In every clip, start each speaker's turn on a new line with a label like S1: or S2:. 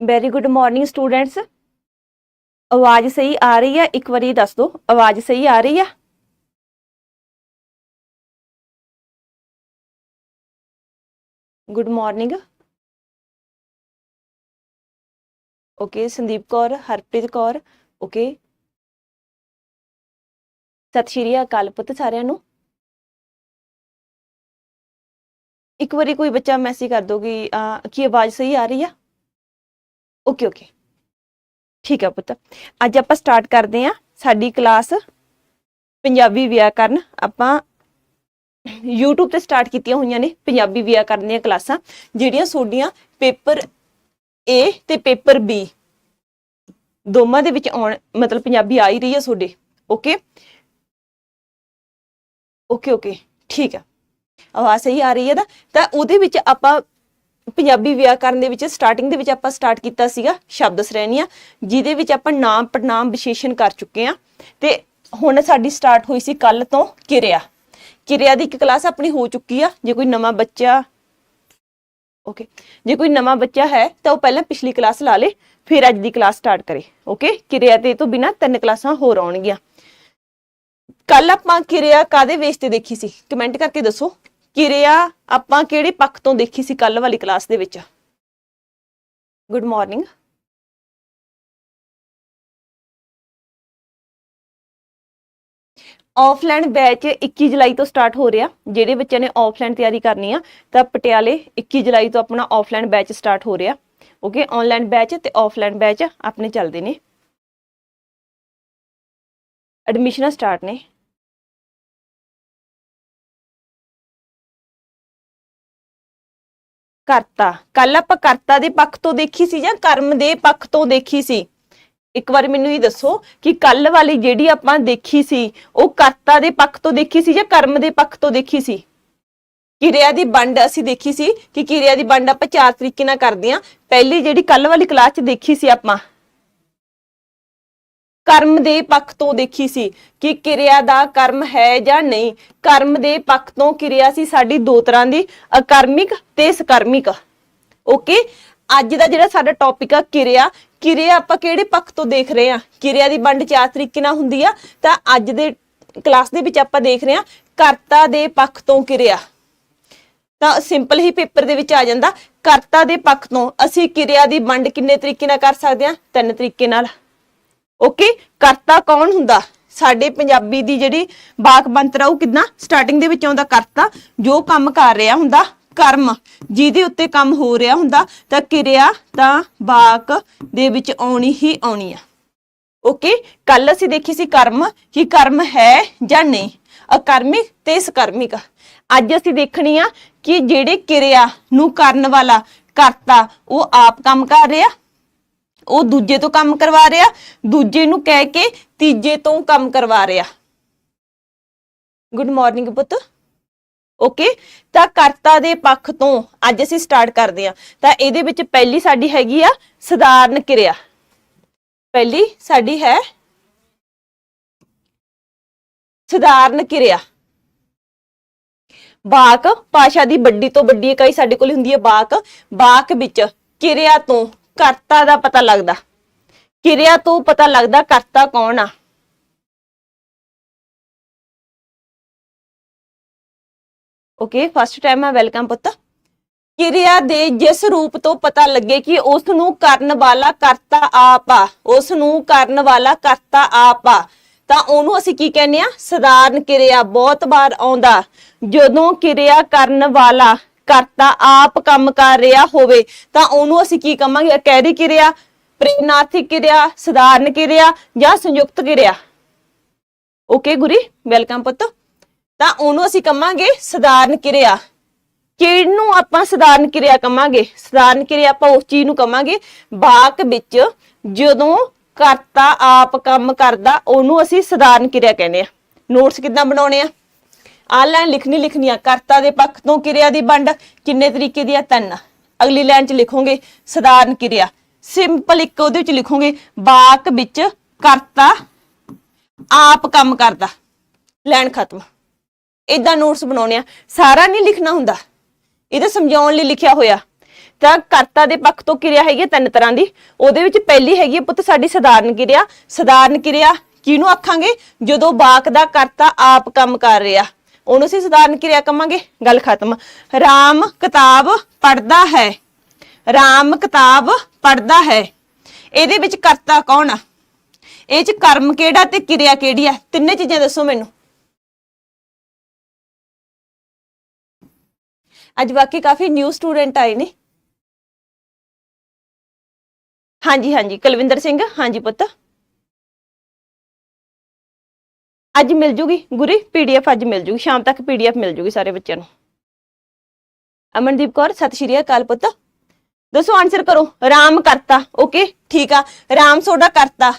S1: Very good morning students ਆਵਾਜ਼ ਸਹੀ ਆ ਰਹੀ ਹੈ? ਇੱਕ ਵਾਰੀ ਦੱਸ ਦਿਓ। ਆਵਾਜ਼ ਸਹੀ ਆ ਰਹੀ ਹੈ? Good morning okay Sandeep Kaur, Harpreet Kaur okay Sat Sri Akal ਪੁੱਤ ਸਾਰਿਆਂ ਨੂੰ। ਇੱਕ ਵਾਰੀ ਕੋਈ ਬੱਚਾ ਮੈਸੇਜ ਕਰ ਦੋ ਕਿ ਕੀ ਆਵਾਜ਼ ਸਹੀ ਆ ਰਹੀ ਆ ਓਕੇ ਓਕੇ ਠੀਕ ਆ ਪੁੱਤ। ਅੱਜ ਆਪਾਂ ਸਟਾਰਟ ਕਰਦੇ ਆ ਸਾਡੀ ਕਲਾਸ ਪੰਜਾਬੀ ਵਿਆਕਰਨ। ਆਪਾਂ YouTube ਤੇ ਸਟਾਰਟ ਕੀਤੀਆਂ ਹੋਈਆਂ ਨੇ ਪੰਜਾਬੀ ਵਿਆਕਰਨ ਦੀਆਂ ਕਲਾਸਾਂ, ਜਿਹੜੀਆਂ ਤੁਹਾਡੀਆਂ ਪੇਪਰ A ਤੇ ਪੇਪਰ B ਦੋਵਾਂ ਦੇ ਵਿੱਚ ਆਉਣ, ਮਤਲਬ ਪੰਜਾਬੀ ਆ ਹੀ ਰਹੀ ਹੈ ਤੁਹਾਡੇ ਓਕੇ ਓਕੇ ਓਕੇ ਠੀਕ ਆ। ਆਵਾਜ਼ ਸਹੀ ਆ ਰਹੀ ਹੈ ਨਾ? ਤਾਂ ਉਹਦੇ ਵਿੱਚ ਆਪਾਂ ਪੰਜਾਬੀ ਵਿਆਕਰਨ ਦੇ ਵਿੱਚ ਸਟਾਰਟਿੰਗ ਦੇ ਵਿੱਚ ਆਪਾਂ ਸਟਾਰਟ ਕੀਤਾ ਸੀਗਾ ਸ਼ਬਦ ਸ਼੍ਰੇਣੀਆਂ, ਜਿਹਦੇ ਵਿੱਚ ਆਪਾਂ ਨਾਮ ਪੜਨਾਮ ਵਿਸ਼ੇਸ਼ਣ ਕਰ ਚੁੱਕੇ ਆ ਤੇ ਹੁਣ ਸਾਡੀ ਸਟਾਰਟ ਹੋਈ ਸੀ ਕੱਲ ਤੋਂ ਕਿਰਿਆ। ਕਿਰਿਆ ਦੀ ਇੱਕ ਕਲਾਸ ਆਪਣੀ ਹੋ ਚੁੱਕੀ ਆ, ਜੇ ਕੋਈ ਨਵਾਂ ਬੱਚਾ ਓਕੇ ਜੇ ਕੋਈ ਨਵਾਂ ਬੱਚਾ ਹੈ, ਤਾਂ ਉਹ ਪਹਿਲਾਂ ਪਿਛਲੀ ਕਲਾਸ ਲਾ ਲੇ, ਫਿਰ ਅੱਜ ਦੀ ਕਲਾਸ ਸਟਾਰਟ ਕਰੇ ਓਕੇ ਕਿਰਿਆ ਤੇ ਤੋਂ ਬਿਨਾ ਤਿੰਨ ਕਲਾਸਾਂ ਹੋਰ ਆਉਣਗੀਆਂ। ਕੱਲ ਆਪਾਂ ਕਿਰਿਆ ਕਾਦੇ ਵੇਸ ਤੇ ਦੇਖੀ ਸੀ? ਕਮੈਂਟ ਕਰਕੇ ਦੱਸੋ। ਕਿਰਿਆ ਆਪਾਂ ਕਿਹੜੇ ਪੱਖ ਤੋਂ ਦੇਖੀ ਸੀ ਕੱਲ ਵਾਲੀ ਕਲਾਸ ਦੇ ਵਿੱਚ? ਗੁੱਡ ਮਾਰਨਿੰਗ ਆਫਲਾਈਨ ਬੈਚ 21 ਜੁਲਾਈ ਤੋਂ ਸਟਾਰਟ ਹੋ ਰਿਹਾ। ਜਿਹੜੇ ਬੱਚਿਆਂ ਨੇ ਆਫਲਾਈਨ ਤਿਆਰੀ ਕਰਨੀ ਆ, ਤਾਂ ਪਟਿਆਲੇ 21 ਜੁਲਾਈ ਤੋਂ ਆਪਣਾ ਆਫਲਾਈਨ ਬੈਚ ਸਟਾਰਟ ਹੋ ਰਿਹਾ। ਓਕੇ ਆਨਲਾਈਨ ਬੈਚ ਤੇ ਆਫਲਾਈਨ ਬੈਚ ਆਪਣੇ ਚੱਲਦੇ ਨੇ। ਐਡਮਿਸ਼ਨਾਂ ਸਟਾਰਟ ਨੇ। ਕਰਤਾ। ਕੱਲ ਆਪਾਂ ਕਰਤਾ ਦੇ ਪੱਖ ਤੋਂ ਦੇਖੀ ਸੀ ਜਾਂ ਕਰਮ ਦੇ ਪੱਖ ਤੋਂ ਦੇਖੀ ਸੀ? ਇੱਕ ਵਾਰ ਮੈਨੂੰ ਇਹ ਦੱਸੋ ਕਿ ਕੱਲ ਵਾਲੀ ਜਿਹੜੀ ਆਪਾਂ ਦੇਖੀ ਸੀ, ਉਹ ਕਰਤਾ ਦੇ ਪੱਖ ਤੋਂ ਦੇਖੀ ਸੀ ਜਾਂ ਕਰਮ ਦੇ ਪੱਖ ਤੋਂ ਦੇਖੀ ਸੀ? ਕਿਰਿਆ ਦੀ ਵੰਡ ਅਸੀਂ ਦੇਖੀ ਸੀ ਕਿ ਕਿਰਿਆ ਦੀ ਵੰਡ ਆਪਾਂ ਚਾਰ ਤਰੀਕੇ ਨਾਲ ਕਰਦੇ ਆ ਪਹਿਲੀ ਜਿਹੜੀ ਕੱਲ ਵਾਲੀ ਕਲਾਸ 'ਚ ਦੇਖੀ ਸੀ ਆਪਾਂ ਕਰਮ ਦੇ ਪੱਖ ਤੋਂ ਦੇਖੀ ਸੀ ਕਿ ਕਿਰਿਆ ਦਾ ਕਰਮ ਹੈ ਜਾਂ ਨਹੀਂ। ਕਰਮ ਦੇ ਪੱਖ ਤੋਂ ਕਿਰਿਆ ਸੀ ਸਾਡੀ ਦੋ ਤਰ੍ਹਾਂ ਦੀ, ਅਕਰਮਿਕ ਤੇ ਸਕਰਮਿਕ। ਓਕੇ? ਅੱਜ ਦਾ ਜਿਹੜਾ ਸਾਡਾ ਟੌਪਿਕ ਆ ਕਿਰਿਆ ਕਿਰਿਆ ਆਪਾਂ ਕਿਹੜੇ ਪੱਖ ਤੋਂ ਦੇਖ ਰਹੇ ਆ ਕਿਰਿਆ ਦੀ ਵੰਡ ਚਾਰ ਤਰੀਕੇ ਨਾਲ ਹੁੰਦੀ ਆ। ਤਾਂ ਅੱਜ ਦੇ ਕਲਾਸ ਦੇ ਵਿੱਚ ਆਪਾਂ ਦੇਖ ਰਹੇ ਆ ਕਰਤਾ ਦੇ ਪੱਖ ਤੋਂ ਕਿਰਿਆ। ਤਾਂ ਸਿੰਪਲ ਹੀ ਪੇਪਰ ਦੇ ਵਿੱਚ ਆ ਜਾਂਦਾ, ਕਰਤਾ ਦੇ ਪੱਖ ਤੋਂ ਅਸੀਂ ਕਿਰਿਆ ਦੀ ਵੰਡ ਕਿੰਨੇ ਤਰੀਕੇ ਨਾਲ ਕਰ ਸਕਦੇ ਆ ਤਿੰਨ ਤਰੀਕੇ ਨਾਲ। ਓਕੇ ਕਰਤਾ ਕੌਣ ਹੁੰਦਾ? ਸਾਡੇ ਪੰਜਾਬੀ ਦੀ ਜਿਹੜੀ ਬਾਕ ਬੰਤਰਾ ਉਹ ਕਿਦਾਂ? ਸਟਾਰਟਿੰਗ ਦੇ ਵਿੱਚ ਆਉਂਦਾ ਕਰਤਾ, ਜੋ ਕੰਮ ਕਰ ਰਿਹਾ ਹੁੰਦਾ, ਕਰਮ। ਜਿਹਦੇ ਉੱਤੇ ਕੰਮ ਹੋ ਰਿਹਾ ਹੁੰਦਾ, ਤਾਂ ਕਿਰਿਆ ਤਾਂ ਬਾਕ ਦੇ ਵਿੱਚ ਆਉਣੀ ਹੀ ਆਉਣੀ ਆ। ਓਕੇ ਕੱਲ ਅਸੀਂ ਦੇਖੀ ਸੀ ਕਰਮ, ਕਿ ਕਰਮ ਹੈ ਜਾਂ ਨਹੀਂ? ਅਕਰਮਿਕ ਤੇ ਸਕਰਮਿਕ। ਅੱਜ ਅਸੀਂ ਦੇਖਣੀ ਆ ਕਿ ਜਿਹੜੇ ਕਿਰਿਆ ਨੂੰ ਕਰਨ ਵਾਲਾ ਕਰਤਾ, ਉਹ ਆਪ ਕੰਮ ਕਰ ਰਿਹਾ ਉਹ ਦੂਜੇ ਤੋਂ ਕੰਮ ਕਰਵਾ ਰਿਹਾ, ਦੂਜੇ ਨੂੰ ਕਹਿ ਕੇ ਤੀਜੇ ਤੋਂ ਕੰਮ ਕਰਵਾ ਰਿਹਾ। ਗੁੱਡ ਮਾਰਨਿੰਗ ਪੁੱਤ। ਓਕੇ ਤਾਂ ਕਰਤਾ ਦੇ ਪੱਖ ਤੋਂ ਅੱਜ ਅਸੀਂ ਸਟਾਰਟ ਕਰਦੇ ਹਾਂ। ਤਾਂ ਇਹਦੇ ਵਿੱਚ ਪਹਿਲੀ ਸਾਡੀ ਹੈਗੀ ਆ ਸਧਾਰਨ ਕਿਰਿਆ। ਪਹਿਲੀ ਸਾਡੀ ਹੈ ਸਧਾਰਨ ਕਿਰਿਆ। ਬਾਕ ਭਾਸ਼ਾ ਦੀ ਵੱਡੀ ਤੋਂ ਵੱਡੀ ਇਕਾਈ ਸਾਡੇ ਕੋਲ ਹੁੰਦੀ ਹੈ ਬਾਕ। ਬਾਕ ਵਿੱਚ ਕਿਰਿਆ ਤੋਂ ਕਰਤਾ ਦਾ ਪਤਾ ਲੱਗਦਾ। ਕਿਰਿਆ ਤੋਂ ਪਤਾ ਲੱਗਦਾ ਕਰਤਾ ਕੌਣ ਆ। ਓਕੇ ਫਸਟ ਟਾਈਮ ਆ ਵੈਲਕਮ ਪੁੱਤ। ਕਿਰਿਆ ਦੇ ਜਿਸ ਰੂਪ ਤੋਂ ਪਤਾ ਲੱਗੇ ਕਿ ਉਸ ਨੂੰ ਕਰਨ ਵਾਲਾ ਕਰਤਾ ਆਪ ਆ ਉਸ ਨੂੰ ਕਰਨ ਵਾਲਾ ਕਰਤਾ ਆਪ ਆ, ਤਾਂ ਉਹਨੂੰ ਅਸੀਂ ਕੀ ਕਹਿੰਦੇ ਆ? ਸਧਾਰਨ ਕਿਰਿਆ ਬਹੁਤ ਵਾਰ ਆਉਂਦਾ। ਜਦੋਂ ਕਿਰਿਆ ਕਰਨ ਵਾਲਾ ਕਰਤਾ ਆਪ ਕੰਮ ਕਰ ਰਿਹਾ ਹੋਵੇ, ਤਾਂ ਉਹਨੂੰ ਅਸੀਂ ਕੀ ਕਵਾਂਗੇ? ਅਕੈਰੀ ਕਿਰਿਆ ਪ੍ਰੇਰਨਾਰਥਿਕ ਕਿਰਿਆ, ਸਧਾਰਨ ਕਿਰਿਆ ਜਾਂ ਸੰਯੁਕਤ ਕਿਰਿਆ? ਓਕੇ ਗੁਰੀ ਵੈਲਕਮ ਪੁੱਤ। ਤਾਂ ਉਹਨੂੰ ਅਸੀਂ ਕਵਾਂਗੇ ਸਧਾਰਨ ਕਿਰਿਆ। ਕਿਹਨੂੰ ਆਪਾਂ ਸਧਾਰਨ ਕਿਰਿਆ ਕਵਾਂਗੇ? ਸਧਾਰਨ ਕਿਰਿਆ ਆਪਾਂ ਉਸ ਚੀਜ਼ ਨੂੰ ਕਵਾਂਗੇ, ਬਾਕ ਵਿੱਚ ਜਦੋਂ ਕਰਤਾ ਆਪ ਕੰਮ ਕਰਦਾ, ਉਹਨੂੰ ਅਸੀਂ ਸਧਾਰਨ ਕਿਰਿਆ ਕਹਿੰਦੇ ਆ। ਨੋਟਸ ਕਿੱਦਾਂ ਬਣਾਉਣੇ ਆ? ਆ ਲਾਈਨ ਲਿਖਣੀ ਲਿਖਣੀ ਆ, ਕਰਤਾ ਦੇ ਪੱਖ ਤੋਂ ਕਿਰਿਆ ਦੀ ਵੰਡ, ਕਿੰਨੇ ਤਰੀਕੇ ਦੀ ਆ। ਤਿੰਨ ਅਗਲੀ ਲਾਈਨ 'ਚ ਲਿਖੋਗੇ, ਸਧਾਰਨ ਕਿਰਿਆ। ਸਿੰਪਲ ਇੱਕ ਉਹਦੇ ਵਿੱਚ ਲਿਖੋਗੇ ਬਾਕ ਵਿੱਚ ਕਰਤਾ, ਆਪ ਕੰਮ ਕਰਦਾ। ਲਾਈਨ ਖਤਮ। ਇਦਾਂ ਨੋਟਸ ਬਣਾਉਣੇ ਆ। ਸਾਰਾ ਨਹੀਂ ਲਿਖਣਾ ਹੁੰਦਾ। ਇਹਦਾ ਸਮਝਾਉਣ ਲਈ ਲਿਖਿਆ ਹੋਇਆ। ਤਾਂ ਕਰਤਾ ਦੇ ਪੱਖ ਤੋਂ ਕਿਰਿਆ ਹੈਗੀ ਹੈ ਤਿੰਨ ਤਰ੍ਹਾਂ ਦੀ। ਉਹਦੇ ਵਿੱਚ ਪਹਿਲੀ ਹੈਗੀ ਹੈ ਪੁੱਤ ਸਾਡੀ ਸਧਾਰਨ ਕਿਰਿਆ। ਸਧਾਰਨ ਕਿਰਿਆ ਕਿਹਨੂੰ ਆਖਾਂਗੇ? ਜਦੋਂ ਬਾਕ ਦਾ ਕਰਤਾ, ਆਪ ਕੰਮ ਕਰ ਰਿਹਾ। ਉਹਨੂੰ ਅਸੀਂ ਸਧਾਰਨ ਕਿਰਿਆ ਕਵਾਂਗੇ, ਗੱਲ ਖਤਮ। ਰਾਮ ਕਿਤਾਬ ਪੜ੍ਹਦਾ ਹੈ। ਰਾਮ ਕਿਤਾਬ ਪੜ੍ਹਦਾ ਹੈ। ਇਹਦੇ ਵਿੱਚ ਕਰਤਾ ਕੌਣ ਆ? ਇਹ ਚ ਕਰਮ ਕਿਹੜਾ ਤੇ ਕਿਰਿਆ ਕਿਹੜੀ ਆ? ਤਿੰਨੇ ਚੀਜ਼ਾਂ ਦੱਸੋ ਮੈਨੂੰ। ਅੱਜ ਬਾਕੀ ਕਾਫੀ ਨਿਊ ਸਟੂਡੈਂਟ ਆਏ ਨੇ। ਹਾਂਜੀ ਹਾਂਜੀ। ਕੁਲਵਿੰਦਰ ਸਿੰਘ, ਹਾਂਜੀ ਪੁੱਤ। ਅੱਜ ਮਿਲ ਜੂਗੀ ਗੁਰੀ ਪੀਡੀਐਫ ਅੱਜ ਮਿਲ ਜੂਗੀ, ਸ਼ਾਮ ਤੱਕ ਪੀਡੀਐਫ ਮਿਲ ਜੂਗੀ ਸਾਰੇ ਬੱਚਿਆਂ ਨੂੰ। ਅਮਨਦੀਪ ਕੌਰ, ਸਤਿ ਸ਼੍ਰੀ ਅਕਾਲ ਪੁੱਤ। ਦੱਸੋ ਆਨਸਰ ਕਰੋ। ਰਾਮ ਕਰਤਾ ਓਕੇ ਠੀਕ ਆ। ਰਾਮ ਸੋਡਾ ਕਰਤਾ।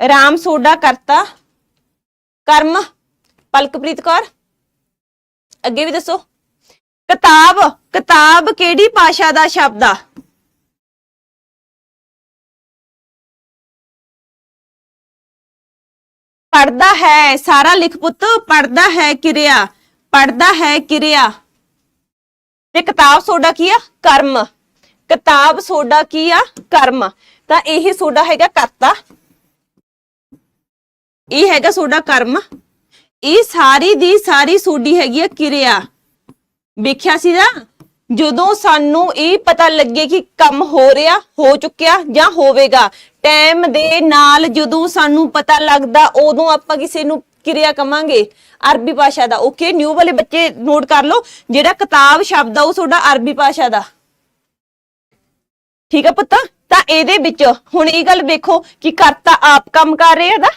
S1: ਰਾਮ ਸੋਡਾ ਕਰਤਾ। ਕਰਮ, ਪਲਕਪ੍ਰੀਤ ਕੌਰ। ਅੱਗੇ ਵੀ ਦੱਸੋ। ਕਿਤਾਬ ਕਿਤਾਬ ਕਿਹੜੀ ਭਾਸ਼ਾ ਦਾ ਸ਼ਬਦ ਆ? ਪੜਦਾ ਹੈ, ਸਾਰਾ ਲਿਖ ਪੁੱਤ ਪੜਦਾ ਹੈ ਕਿਰਿਆ ਪੜਦਾ ਹੈ ਕਿਰਿਆ। ਤੇ ਕਿਤਾਬ ਸੋਡਾ ਕੀ ਆ? ਕਰਮ। ਕਿਤਾਬ ਸੋਡਾ ਕੀ ਆ? ਕਰਮ। ਤਾਂ ਇਹ ਸੋਡਾ ਹੈਗਾ ਕਰਤਾ। ਇਹ ਹੈਗਾ ਸੋਡਾ ਕਰਮ। ਇਹ ਸਾਰੀ ਦੀ ਸਾਰੀ ਸੋਡੀ ਹੈਗੀ ਆ ਕਿਰਿਆ। ਵੇਖਿਆ ਸੀ ਨਾ? ਜਦੋਂ ਸਾਨੂੰ ਇਹ ਪਤਾ ਲੱਗੇ ਕਿ ਕੰਮ ਹੋ ਰਿਹਾ, ਹੋ ਚੁੱਕਿਆ ਜਾਂ ਹੋਵੇਗਾ ਟਾਈਮ ਦੇ ਨਾਲ ਜਦੋਂ ਸਾਨੂੰ ਪਤਾ ਲੱਗਦਾ, ਉਦੋਂ ਆਪਾਂ ਕਿਸੇ ਨੂੰ ਕਿਰਿਆ ਕਵਾਂਗੇ। ਅਰਬੀ ਭਾਸ਼ਾ ਦਾ ਓਕੇ ਨਿਊ ਵਾਲੇ ਬੱਚੇ ਨੋਟ ਕਰ ਲਓ, ਜਿਹੜਾ ਕਿਤਾਬ ਸ਼ਬਦ ਆ, ਉਹ ਤੁਹਾਡਾ ਅਰਬੀ ਭਾਸ਼ਾ ਦਾ। ਠੀਕ ਆ ਪੁੱਤ? ਤਾਂ ਇਹਦੇ ਵਿੱਚ, ਹੁਣ ਇਹ ਗੱਲ ਵੇਖੋ ਕਿ ਕਰਤਾ ਆਪ ਕੰਮ ਕਰ ਰਿਹਾ ਦਾ।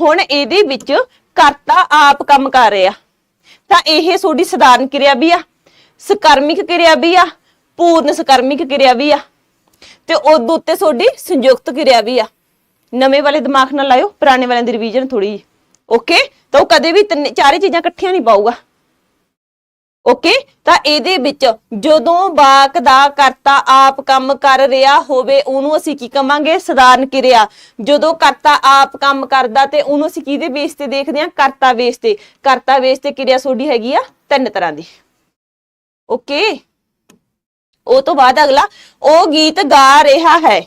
S1: ਹੁਣ ਇਹਦੇ ਵਿੱਚ ਕਰਤਾ ਆਪ ਕੰਮ ਕਰ ਰਿਹਾ। ਤਾਂ ਇਹ ਤੁਹਾਡੀ ਸਧਾਰਨ ਕਿਰਿਆ ਵੀ ਆ। ਸਕਰਮਿਕ ਕਿਰਿਆ ਵੀ ਆ, ਪੂਰਨ ਸਕਰਮਿਕ ਕਿਰਿਆ ਵੀ ਆ, ਤੇ ਉਦੋਂ ਉੱਤੇ ਤੁਹਾਡੀ ਸੰਯੁਕਤ ਕਿਰਿਆ ਵੀ ਆ। ਨਵੇਂ ਵਾਲੇ ਦਿਮਾਗ ਨਾਲ ਲਾਇਓ, ਪੁਰਾਣੇ ਵਾਲਿਆਂ ਦੀ ਰਿਵੀਜ਼ਨ ਥੋੜੀ ਓਕੇ ਤਾਂ ਉਹ ਕਦੇ ਵੀ ਤਿੰਨੇ, ਚਾਰੇ ਚੀਜ਼ਾਂ ਇਕੱਠੀਆਂ ਨਹੀਂ ਪਾਊਗਾ। ਓਕੇ ਤਾਂ ਇਹਦੇ ਵਿੱਚ ਜਦੋਂ ਵਾਕ ਦਾ ਕਰਤਾ ਆਪ ਕੰਮ ਕਰ ਰਿਹਾ ਹੋਵੇ, ਉਹਨੂੰ ਅਸੀਂ ਕੀ ਕਵਾਂਗੇ? ਸਧਾਰਨ ਕਿਰਿਆ। ਜਦੋਂ ਕਰਤਾ ਆਪ ਕੰਮ ਕਰਦਾ ਤੇ ਉਹਨੂੰ ਅਸੀਂ ਕਿਹਦੇ ਬੇਸ ਤੇ ਦੇਖਦੇ ਹਾਂ? ਕਰਤਾ ਬੇਸ ਤੇ। ਕਰਤਾ ਬੇਸ ਤੇ ਕਿਰਿਆ ਸੋਡੀ ਹੈਗੀ ਆ ਤਿੰਨ ਤਰ੍ਹਾਂ ਦੀ। ਓਕੇ? ਉਹ ਤੋਂ ਬਾਅਦ ਅਗਲਾ, ਉਹ ਗੀਤ ਗਾ ਰਿਹਾ ਹੈ।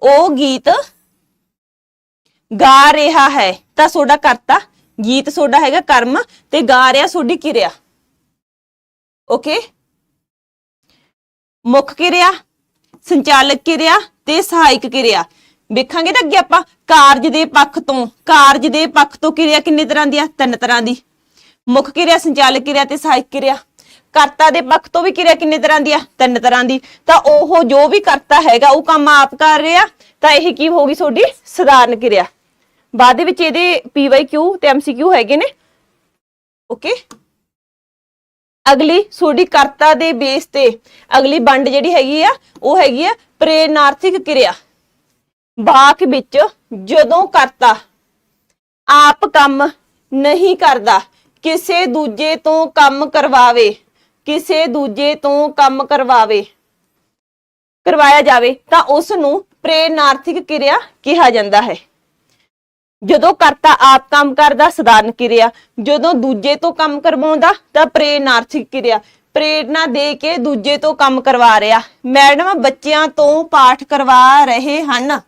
S1: ਉਹ ਗੀਤ ਗਾ ਰਿਹਾ ਹੈ। ਤਾਂ ਤੁਹਾਡਾ ਕਰਤਾ, ਗੀਤ ਤੁਹਾਡਾ ਹੈਗਾ ਕਰਮ ਤੇ ਗਾ ਰਿਹਾ ਤੁਹਾਡੀ ਕਿਰਿਆ। ਓਕੇ? ਮੁੱਖ ਕਿਰਿਆ, ਸੰਚਾਲਕ ਕਿਰਿਆ ਤੇ ਸਹਾਇਕ ਕਿਰਿਆ। ਵੇਖਾਂਗੇ ਤਾਂ ਅੱਗੇ ਆਪਾਂ, ਕਾਰਜ ਦੇ ਪੱਖ ਤੋਂ, ਕਾਰਜ ਦੇ ਪੱਖ ਤੋਂ ਕਿਰਿਆ ਕਿੰਨੇ ਤਰ੍ਹਾਂ ਦੀ ਆ? ਤਿੰਨ ਤਰ੍ਹਾਂ ਦੀ। ਮੁੱਖ ਕਿਰਿਆ, ਸੰਚਾਲਕ ਕਿਰਿਆ ਤੇ ਸਹਾਇਕ ਕਿਰਿਆ। ਕਰਤਾ ਦੇ ਪੱਖ ਤੋਂ ਵੀ ਕਿਰਿਆ ਕਿੰਨੇ ਤਰ੍ਹਾਂ ਦੀ ਆ? ਤਿੰਨ ਤਰ੍ਹਾਂ ਦੀ। ਤਾਂ ਉਹ ਜੋ ਵੀ ਕਰਤਾ ਹੈਗਾ, ਉਹ ਕੰਮ ਆਪ ਕਰ ਰਿਹਾ, ਤਾਂ ਇਹ ਕੀ ਹੋਗੀ ਤੁਹਾਡੀ? ਸਧਾਰਨ ਕਿਰਿਆ। ਬਾਅਦ ਦੇ ਵਿੱਚ ਇਹਦੇ ਪੀਵਾਈਕਿਊ ਤੇ ਐਮਸੀਕਿਊ ਹੈਗੇ ਨੇ। ਓਕੇ ਅਗਲੀ, ਤੁਹਾਡੀ ਕਰਤਾ ਦੇ ਬੇਸ ਤੇ ਅਗਲੀ ਵੰਡ ਜਿਹੜੀ ਹੈਗੀ ਆ, ਉਹ ਹੈਗੀ ਆ ਪ੍ਰੇਰਨਾਰਥਿਕ ਕਿਰਿਆ। ਵਾਕ ਵਿੱਚ ਜਦੋਂ ਕਰਤਾ, ਆਪ ਕੰਮ ਨਹੀਂ ਕਰਦਾ, ਕਿਸੇ ਦੂਜੇ ਤੋਂ ਕੰਮ ਕਰਵਾਵੇ ਕਿਸੇ ਦੂਜੇ ਤੋਂ ਕੰਮ ਕਰਵਾਵੇ, ਕਰਵਾਇਆ ਜਾਵੇ, ਤਾਂ ਉਸ ਨੂੰ ਪ੍ਰੇਰਨਾਰਥਿਕ ਕਿਰਿਆ ਕਿਹਾ ਜਾਂਦਾ ਹੈ। ਜਦੋਂ ਕਰਤਾ ਆਪ ਕੰਮ ਕਰਦਾ, ਸਧਾਰਨ ਕਿਰਿਆ। ਜਦੋਂ ਦੂਜੇ ਤੋਂ ਕੰਮ ਕਰਵਾਉਂਦਾ, ਤਾਂ ਪ੍ਰੇਰਨਾਰਥਿਕ ਕਿਰਿਆ। ਪ੍ਰੇਰਨਾ ਦੇ ਕੇ ਦੂਜੇ ਤੋਂ ਕੰਮ ਕਰਵਾ ਰਿਹਾ। ਮੈਡਮ, ਬੱਚਿਆਂ ਤੋਂ ਪਾਠ ਕਰਵਾ ਰਹੇ ਹਨ।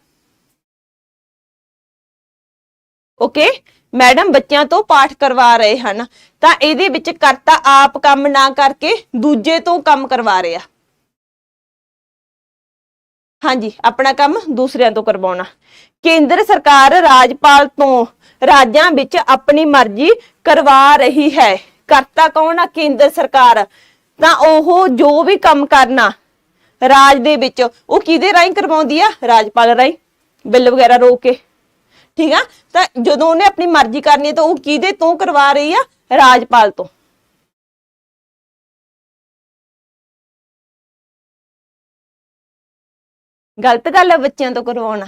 S1: ਓਕੇ? ਮੈਡਮ ਬੱਚਿਆਂ ਤੋਂ ਪਾਠ ਕਰਵਾ ਰਹੇ ਹਨ। ਤਾਂ ਇਹਦੇ ਵਿੱਚ ਕਰਤਾ ਆਪ ਕੰਮ ਨਾ ਕਰਕੇ ਦੂਜੇ ਤੋਂ ਕੰਮ ਕਰਵਾ ਰਿਹਾ। ਹਾਂਜੀ, ਆਪਣਾ ਕੰਮ ਦੂਸਰਿਆਂ ਤੋਂ ਕਰਵਾਉਣਾ। ਕੇਂਦਰ ਸਰਕਾਰ ਰਾਜਪਾਲ ਤੋਂ ਰਾਜਾਂ ਵਿੱਚ ਆਪਣੀ ਮਰਜ਼ੀ ਕਰਵਾ ਰਹੀ ਹੈ। ਕਰਤਾ ਕੌਣ ਆ? ਕੇਂਦਰ ਸਰਕਾਰ। ਤਾਂ ਉਹ ਜੋ ਵੀ ਕੰਮ ਕਰਨਾ ਰਾਜ ਦੇ ਵਿੱਚ, ਉਹ ਕਿਹਦੇ ਰਾਹੀਂ ਕਰਵਾਉਂਦੀ ਆ? ਰਾਜਪਾਲ ਰਾਹੀਂ। ਬਿੱਲ ਵਗੈਰਾ ਰੋਕ ਕੇ। ਠੀਕ ਆ? ਤਾਂ ਜਦੋਂ ਉਹਨੇ ਆਪਣੀ ਮਰਜ਼ੀ ਕਰਨੀ ਹੈ ਤਾਂ ਉਹ ਕਿਹਦੇ ਤੋਂ ਕਰਵਾ ਰਹੀ ਆ? ਰਾਜਪਾਲ ਤੋਂ। ਗਲਤ ਗੱਲ ਹੈ ਬੱਚਿਆਂ ਤੋਂ ਕਰਵਾਉਣਾ।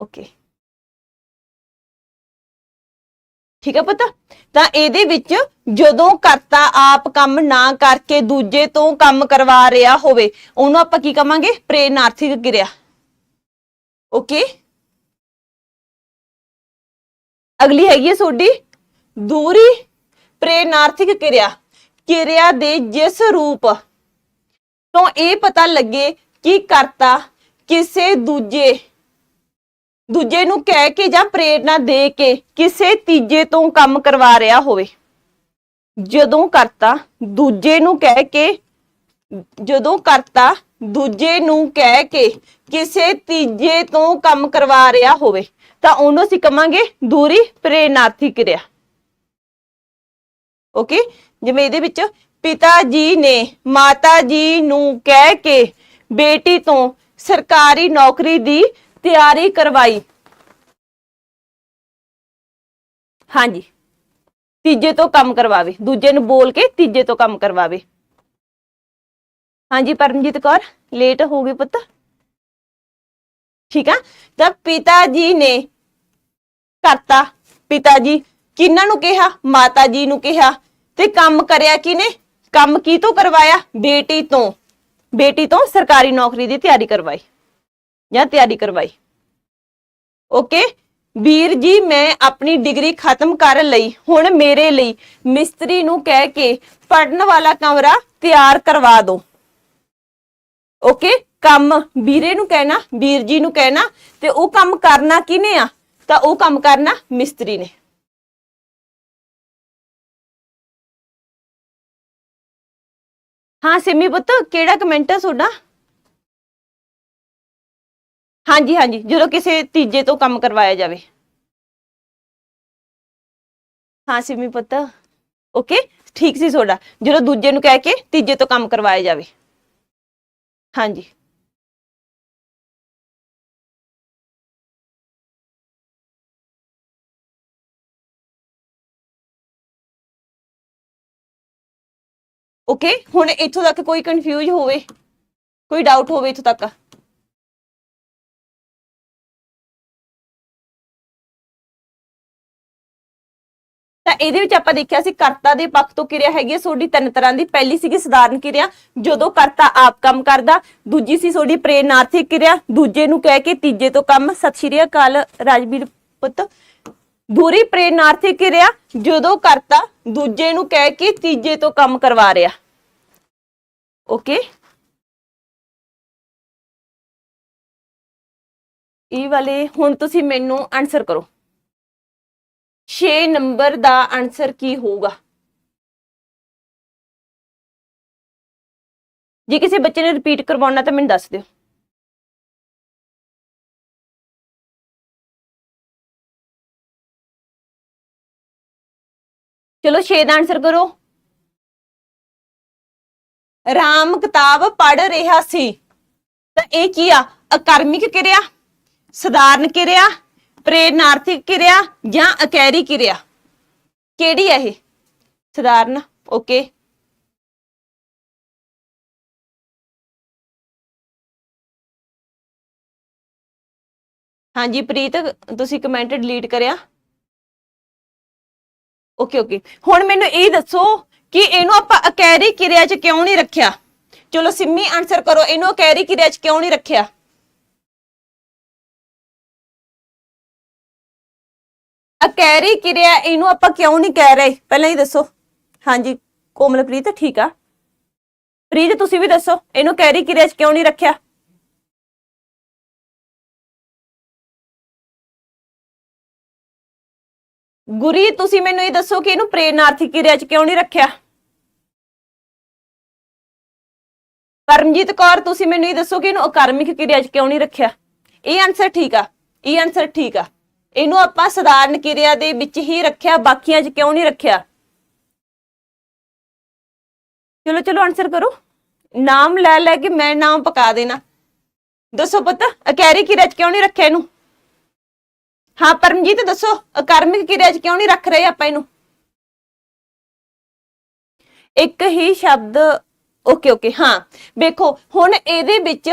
S1: ਓਕੇ ਠੀਕ ਹੈ ਪਤਾ? ਤਾਂ ਇਹਦੇ ਵਿੱਚ ਜਦੋਂ ਕਰਤਾ ਆਪ ਕੰਮ ਨਾ ਕਰਕੇ ਦੂਜੇ ਤੋਂ ਕੰਮ ਕਰਵਾ ਰਿਹਾ ਹੋਵੇ, ਉਹਨੂੰ ਆਪਾਂ ਕੀ ਕਵਾਂਗੇ? ਪ੍ਰੇਰਨਾਰਥਿਕ ਕਿਰਿਆ। ਓਕੇ ਅਗਲੀ ਹੈਗੀ ਹੈ ਤੁਹਾਡੀ ਦੂਰੀ ਪ੍ਰੇਰਨਾਰਥਿਕ ਕਿਰਿਆ। ਕਿਰਿਆ ਦੇ ਜਿਸ ਰੂਪ ਤੋਂ ਇਹ ਪਤਾ ਲੱਗੇ ਕਿ ਕਰਤਾ ਕਿਸੇ ਦੂਜੇ ਦੂਜੇ ਨੂੰ ਕਹਿ ਕੇ ਜਾਂ ਪ੍ਰੇਰਣਾ ਦੇ ਕੇ ਕਿਸੇ ਤੀਜੇ ਤੋਂ ਕੰਮ ਕਰਵਾ ਰਿਹਾ ਹੋਵੇ। ਜਦੋਂ ਕਰਤਾ ਦੂਜੇ ਨੂੰ ਕਹਿ ਕੇ, ਜਦੋਂ ਕਰਤਾ ਦੂਜੇ ਨੂੰ ਕਹਿ ਕੇ ਕਿਸੇ ਤੀਜੇ ਤੋਂ ਕੰਮ ਕਰਵਾ ਰਿਹਾ ਹੋਵੇ। ਤਾਂ ਉਹਨੂੰ ਅਸੀਂ ਕਵਾਂਗੇ ਦੂਰੀ ਪ੍ਰੇਰਨਾਰਥੀ ਕਿਰਿਆ। ਓਕੇ ਜਿਵੇਂ ਇਹਦੇ ਵਿੱਚ ਪਿਤਾ ਜੀ ਨੇ ਮਾਤਾ ਜੀ ਨੂੰ ਕਹਿ ਕੇ ਬੇਟੀ ਤੋਂ ਸਰਕਾਰੀ ਨੌਕਰੀ ਦੀ ਤਿਆਰੀ ਕਰਵਾਈ। ਹਾਂਜੀ। ਤੀਜੇ ਤੋਂ ਕੰਮ ਕਰਵਾਵੇ। ਦੂਜੇ ਨੂੰ ਬੋਲ ਕੇ ਤੀਜੇ ਤੋਂ ਕੰਮ ਕਰਵਾਵੇ। ਹਾਂਜੀ, ਪਰਮਜੀਤ ਕੌਰ ਲੇਟ ਹੋ ਗਈ ਪੁੱਤ। ਠੀਕ ਆ? ਤਾਂ ਪਿਤਾ ਜੀ ਨੇ ਕਰਤਾ। ਪਿਤਾ ਜੀ, ਕਿਹਨਾਂ ਨੂੰ ਕਿਹਾ? ਮਾਤਾ ਜੀ ਨੂੰ ਕਿਹਾ। ਤੇ ਕੰਮ ਕਰਿਆ ਕਿਨੇ ਕੰਮ ਕੀ ਤੋਂ ਕਰਵਾਇਆ? ਬੇਟੀ ਤੋਂ। ਬੇਟੀ ਤੋਂ ਸਰਕਾਰੀ ਨੌਕਰੀ ਦੀ ਤਿਆਰੀ ਕਰਵਾਈ। ਜਾਂ ਤਿਆਰੀ ਕਰਵਾਈ। ਓਕੇ? ਵੀਰ ਜੀ, ਮੈਂ ਆਪਣੀ ਡਿਗਰੀ ਖਤਮ ਕਰ ਲਈ। ਹੁਣ ਮੇਰੇ ਲਈ ਮਿਸਤਰੀ ਨੂੰ ਕਹਿ ਕੇ ਪੜਨ ਵਾਲਾ ਕਮਰਾ ਤਿਆਰ ਕਰਵਾ ਦਿਓ ਓਕੇ? ਕੰਮ ਵੀਰੇ ਨੂੰ ਕਹਿਣਾ, ਵੀਰ ਜੀ ਨੂੰ ਕਹਿਣਾ, ਤੇ ਉਹ ਕੰਮ ਕਰਨਾ ਕਿਨੇ ਆ? ਤਾਂ ਉਹ ਕੰਮ ਕਰਨਾ ਮਿਸਤਰੀ ਨੇ। ਹਾਂ ਸਿਮੀ ਪੁੱਤ, ਕਿਹੜਾ ਕਮੈਂਟ ਹੈ ਤੁਹਾਡਾ? ਹਾਂਜੀ ਹਾਂਜੀ, ਜਦੋਂ ਕਿਸੇ ਤੀਜੇ ਤੋਂ ਕੰਮ ਕਰਵਾਇਆ ਜਾਵੇ। ਹਾਂ ਸਿਮੀ ਪੁੱਤ ਓਕੇ ਠੀਕ ਸੀ ਤੁਹਾਡਾ, ਜਦੋਂ ਦੂਜੇ ਨੂੰ ਕਹਿ ਕੇ ਤੀਜੇ ਤੋਂ ਕੰਮ ਕਰਵਾਇਆ ਜਾਵੇ। ਹਾਂਜੀ। ਓਕੇ ਹੁਣ ਇੱਥੋਂ ਤੱਕ ਕੋਈ ਕਨਫਿਊਜ਼ ਹੋਵੇ, ਕੋਈ ਡਾਊਟ ਹੋਵੇ ਇੱਥੋਂ ਤੱਕ। ਤਾਂ ਇਹਦੇ ਵਿੱਚ ਆਪਾਂ ਦੇਖਿਆ ਸੀ ਕਰਤਾ ਦੇ ਪੱਖ ਤੋਂ ਕਿਰਿਆ ਹੈਗੀ ਹੈ ਤੁਹਾਡੀ ਤਿੰਨ ਤਰ੍ਹਾਂ ਦੀ। ਪਹਿਲੀ ਸੀਗੀ ਸਧਾਰਨ ਕਿਰਿਆ, ਜਦੋਂ ਕਰਤਾ ਆਪ ਕੰਮ ਕਰਦਾ। ਦੂਜੀ ਸੀ ਤੁਹਾਡੀ ਪ੍ਰੇਰਨਾਰਥਿਕ ਕਿਰਿਆ, ਦੂਜੇ ਨੂੰ ਕਹਿ ਕੇ ਤੀਜੇ ਤੋਂ ਕੰਮ। ਸਤਿ ਸ਼੍ਰੀ ਅਕਾਲ ਰਾਜਵੀਰ ਪੁੱਤ। ਦੂਰੀ ਪ੍ਰੇਰਨਾਰਥਿਕ ਕਿਰਿਆ, ਜਦੋਂ ਕਰਤਾ ਦੂਜੇ ਨੂੰ ਕਹਿ ਕੇ ਤੀਜੇ ਤੋਂ ਕੰਮ ਕਰਵਾ ਰਿਹਾ। ਓਕੇ ਇਹ e ਵਾਲੇ, ਹੁਣ ਤੁਸੀਂ ਮੈਨੂੰ ਆਨਸਰ ਕਰੋ। 6 ਨੰਬਰ ਦਾ ਆਨਸਰ ਕੀ ਹੋਊਗਾ? ਜੇ ਕਿਸੇ ਬੱਚੇ ਨੇ ਰਿਪੀਟ ਕਰਵਾਉਣਾ ਤਾਂ ਮੈਨੂੰ ਦੱਸ ਦਿਓ। ਚਲੋ 6 ਦਾ ਆਨਸਰ ਕਰੋ। ਰਾਮ ਕਿਤਾਬ ਪੜ ਰਿਹਾ ਸੀ। ਤਾਂ ਇਹ ਕੀ ਆ? ਅਕਰਮਿਕ ਕਿਰਿਆ? ਸਧਾਰਨ ਕਿਰਿਆ? ਪ੍ਰੇਰਨਾਰਥਿਕ ਕਿਰਿਆ? ਜਾਂ ਅਕੈਰੀ ਕਿਰਿਆ? ਕਿਹੜੀ ਹੈ ਇਹ? ਸਧਾਰਨ ਓਕੇ ਹਾਂਜੀ, ਪ੍ਰੀਤ, ਤੁਸੀਂ ਕਮੈਂਟ ਡਿਲੀਟ ਕਰਿਆ? ਓਕੇ ਓਕੇ ਹੁਣ ਮੈਨੂੰ ਇਹ ਦੱਸੋ ਕਿ ਇਹਨੂੰ ਆਪਾਂ ਅਕੈਰੀ ਕਿਰਿਆ 'ਚ ਕਿਉਂ ਨਹੀਂ ਰੱਖਿਆ? ਚਲੋ ਸਿੰਮੀ ਆਨਸਰ ਕਰੋ, ਇਹਨੂੰ ਅਕੈਰੀ ਕਿਰਿਆ 'ਚ ਕਿਉਂ ਨਹੀਂ ਰੱਖਿਆ? ਅਕੈਰੀ ਕਿਰਿਆ ਇਹਨੂੰ ਆਪਾਂ ਕਿਉਂ ਨਹੀਂ ਕਹਿ ਰਹੇ? ਪਹਿਲਾਂ ਹੀ ਦੱਸੋ। ਹਾਂਜੀ, ਕੋਮਲਪ੍ਰੀਤ, ਠੀਕ ਆ। ਪ੍ਰੀਤ, ਤੁਸੀਂ ਵੀ ਦੱਸੋ, ਇਹਨੂੰ ਕੈਰੀ ਕਿਰਿਆ 'ਚ ਕਿਉਂ ਨਹੀਂ ਰੱਖਿਆ? ਗੁਰੀ, ਤੁਸੀਂ ਮੈਨੂੰ ਇਹ ਦੱਸੋ ਕਿ ਇਹਨੂੰ ਪ੍ਰੇਰਨਾਰਥੀ ਕਿਰਿਆ 'ਚ ਕਿਉਂ ਨਹੀਂ ਰੱਖਿਆ? ਪਰਮਜੀਤ ਕੌਰ, ਤੁਸੀਂ ਮੈਨੂੰ ਇਹ ਦੱਸੋ ਕਿ ਇਹਨੂੰ ਅਕਰਮਿਕ ਕਿਰਿਆ 'ਚ ਕਿਉਂ ਨਹੀਂ ਰੱਖਿਆ? ਇਹ ਆਨਸਰ ਠੀਕ ਆ, ਇਹ ਆਨਸਰ ਠੀਕ ਆ। ਇਹਨੂੰ ਆਪਾਂ ਸਧਾਰਨ ਕਿਰਿਆ ਦੇ ਵਿੱਚ ਹੀ ਰੱਖਿਆ, ਬਾਕੀਆਂ 'ਚ ਕਿਉਂ ਨਹੀਂ ਰੱਖਿਆ? ਚਲੋ ਚਲੋ ਆਨਸਰ ਕਰੋ। ਨਾਮ ਲੈ ਲੈ ਕੇ ਮੈਂ ਨਾਮ ਪਕਾ ਦੇਣਾ। ਦੱਸੋ ਪਤਾ, ਅਕੈਰੀ ਕਿਰਿਆ 'ਚ ਕਿਉਂ ਨਹੀਂ ਰੱਖਿਆ ਇਹਨੂੰ? ਹਾਂ, ਪਰਮਜੀਤ, ਦੱਸੋ, ਅਕਰਮਿਕ ਕਿਰਿਆ 'ਚ ਕਿਉਂ ਨਹੀਂ ਰੱਖ ਰਹੇ ਆਪਾਂ ਇਹਨੂੰ? ਇੱਕ ਹੀ ਸ਼ਬਦ, ਓਕੇ ਓਕੇ, ਹਾਂ, ਵੇਖੋ, ਹੁਣ ਇਹਦੇ ਵਿੱਚ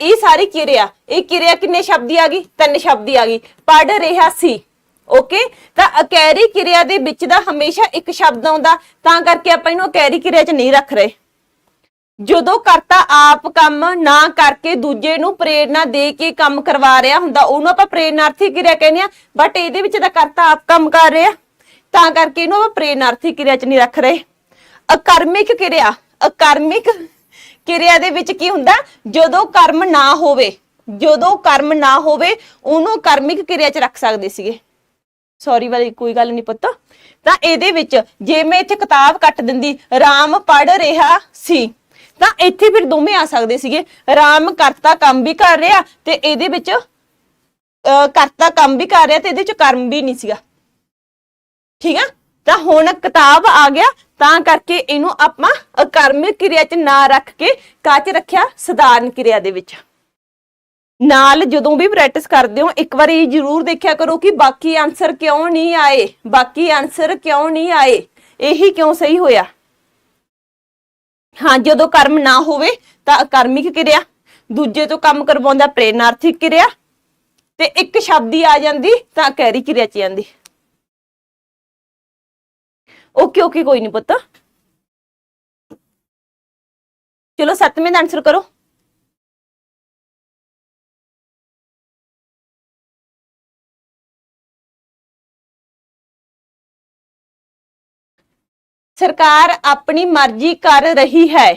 S1: ਇਹ ਸਾਰੀ ਕਿਰਿਆ, ਇਹ ਕਿਰਿਆ ਕਿੰਨੇ ਸ਼ਬਦ ਦੀ ਆ ਗਈ? ਤਿੰਨ ਸ਼ਬਦ ਦੀ ਆ ਗਈ। ਪੜ ਰਿਹਾ ਸੀ, ਓਕੇ? ਤਾਂ ਅਕੈਰੀ ਕਿਰਿਆ ਦੇ ਵਿੱਚ ਦਾ ਹਮੇਸ਼ਾ ਇੱਕ ਸ਼ਬਦ ਆਉਂਦਾ, ਤਾਂ ਕਰਕੇ ਆਪਾਂ ਇਹਨੂੰ ਅਕੈਰੀ ਕਿਰਿਆ 'ਚ ਨਹੀਂ ਰੱਖ ਰਹੇ। ਜਦੋਂ ਕਰਤਾ ਆਪ ਕੰਮ ਨਾ ਕਰਕੇ ਦੂਜੇ ਨੂੰ ਪ੍ਰੇਰਣਾ ਦੇ ਕੇ ਕੰਮ ਕਰਵਾ ਰਿਹਾ ਹੁੰਦਾ, ਉਹਨੂੰ ਆਪਾਂ ਪ੍ਰੇਰਨਾਰਥੀ ਕਿਰਿਆ ਕਹਿੰਦੇ ਆ ਬਟ ਇਹਦੇ ਵਿੱਚ ਤਾਂ ਕਰਤਾ ਆਪ ਕੰਮ ਕਰ ਰਿਹਾ। ਤਾਂ ਕਰਕੇ ਇਹਨੂੰ ਆਪਾਂ ਪ੍ਰੇਰਨਾਰਥੀ ਕਿਰਿਆ ਚ ਨਹੀਂ ਰੱਖ ਰਹੇ। ਅਕਰਮਿਕ ਕਿਰਿਆ ਅਕਰਮਿਕ ਕਿਰਿਆ ਦੇ ਵਿੱਚ ਕੀ ਹੁੰਦਾ? ਜਦੋਂ ਕਰਮ ਨਾ ਹੋਵੇ, ਜਦੋਂ ਕਰਮ ਨਾ ਹੋਵੇ, ਉਹਨੂੰ ਕਰਮਿਕ ਕਿਰਿਆ ਚ ਰੱਖ ਸਕਦੇ ਸੀਗੇ। ਸੌਰੀ ਵਾਲੀ ਕੋਈ ਗੱਲ ਨਹੀਂ ਪੁੱਤ। ਤਾਂ ਇਹਦੇ ਵਿੱਚ ਜੇ ਮੈਂ ਇੱਥੇ ਕਿਤਾਬ ਕੱਟ ਦਿੰਦੀ, ਰਾਮ ਪੜ ਰਿਹਾ ਸੀ। ਤਾਂ ਇੱਥੇ ਫਿਰ ਦੋਵੇਂ ਆ ਸਕਦੇ ਸੀਗੇ। ਰਾਮ ਕਰਤਾ ਕੰਮ ਵੀ ਕਰ ਰਿਹਾ ਤੇ ਇਹਦੇ ਵਿੱਚ ਅਹ, ਕਰਤਾ ਕੰਮ ਵੀ ਕਰ ਰਿਹਾ ਤੇ ਇਹਦੇ ਚ ਕਰਮ ਵੀ ਨਹੀਂ ਸੀਗਾ। ਠੀਕ ਆ? ਤਾਂ ਹੁਣ ਕਿਤਾਬ ਆ ਗਿਆ ਤਾਂ ਕਰਕੇ ਇਹਨੂੰ ਆਪਾਂ ਅਕਰਮਿਕ ਕਿਰਿਆ ਚ ਨਾ ਰੱਖ ਕੇ ਕਾਚ ਰੱਖਿਆ ਸਧਾਰਨ ਕਿਰਿਆ ਦੇ ਵਿੱਚ। ਨਾਲ ਜਦੋਂ ਵੀ ਪ੍ਰੈਕਟਿਸ ਕਰਦੇ ਹੋ ਇੱਕ ਵਾਰੀ ਜ਼ਰੂਰ ਦੇਖਿਆ ਕਰੋ ਕਿ ਬਾਕੀ ਆਨਸਰ ਕਿਉਂ ਨਹੀਂ ਆਏ ਬਾਕੀ ਆਨਸਰ ਕਿਉਂ ਨਹੀਂ ਆਏ ਇਹੀ ਕਿਉਂ ਸਹੀ ਹੋਇਆ? ਹਾਂ, ਜਦੋਂ ਕਰਮ ਨਾ ਹੋਵੇ ਤਾਂ ਅਕਰਮਿਕ ਕਿਰਿਆ, ਦੂਜੇ ਤੋਂ ਕੰਮ ਕਰਵਾਉਂਦਾ ਪ੍ਰੇਰਨਾਰਥਿਕ ਕਿਰਿਆ, ਤੇ ਇੱਕ ਸ਼ਬਦੀ ਆ ਜਾਂਦੀ ਤਾਂ ਕੈਰੀ ਕਿਰਿਆ ਚ ਜਾਂਦੀ। ਓਕੇ ਓਕੇ ਕੋਈ ਨਹੀਂ ਪੁੱਤ? ਚਲੋ ਸੱਤਵੇਂ ਦਾ ਆਨਸਰ ਕਰੋ। ਸਰਕਾਰ ਆਪਣੀ ਮਰਜ਼ੀ ਕਰ ਰਹੀ ਹੈ।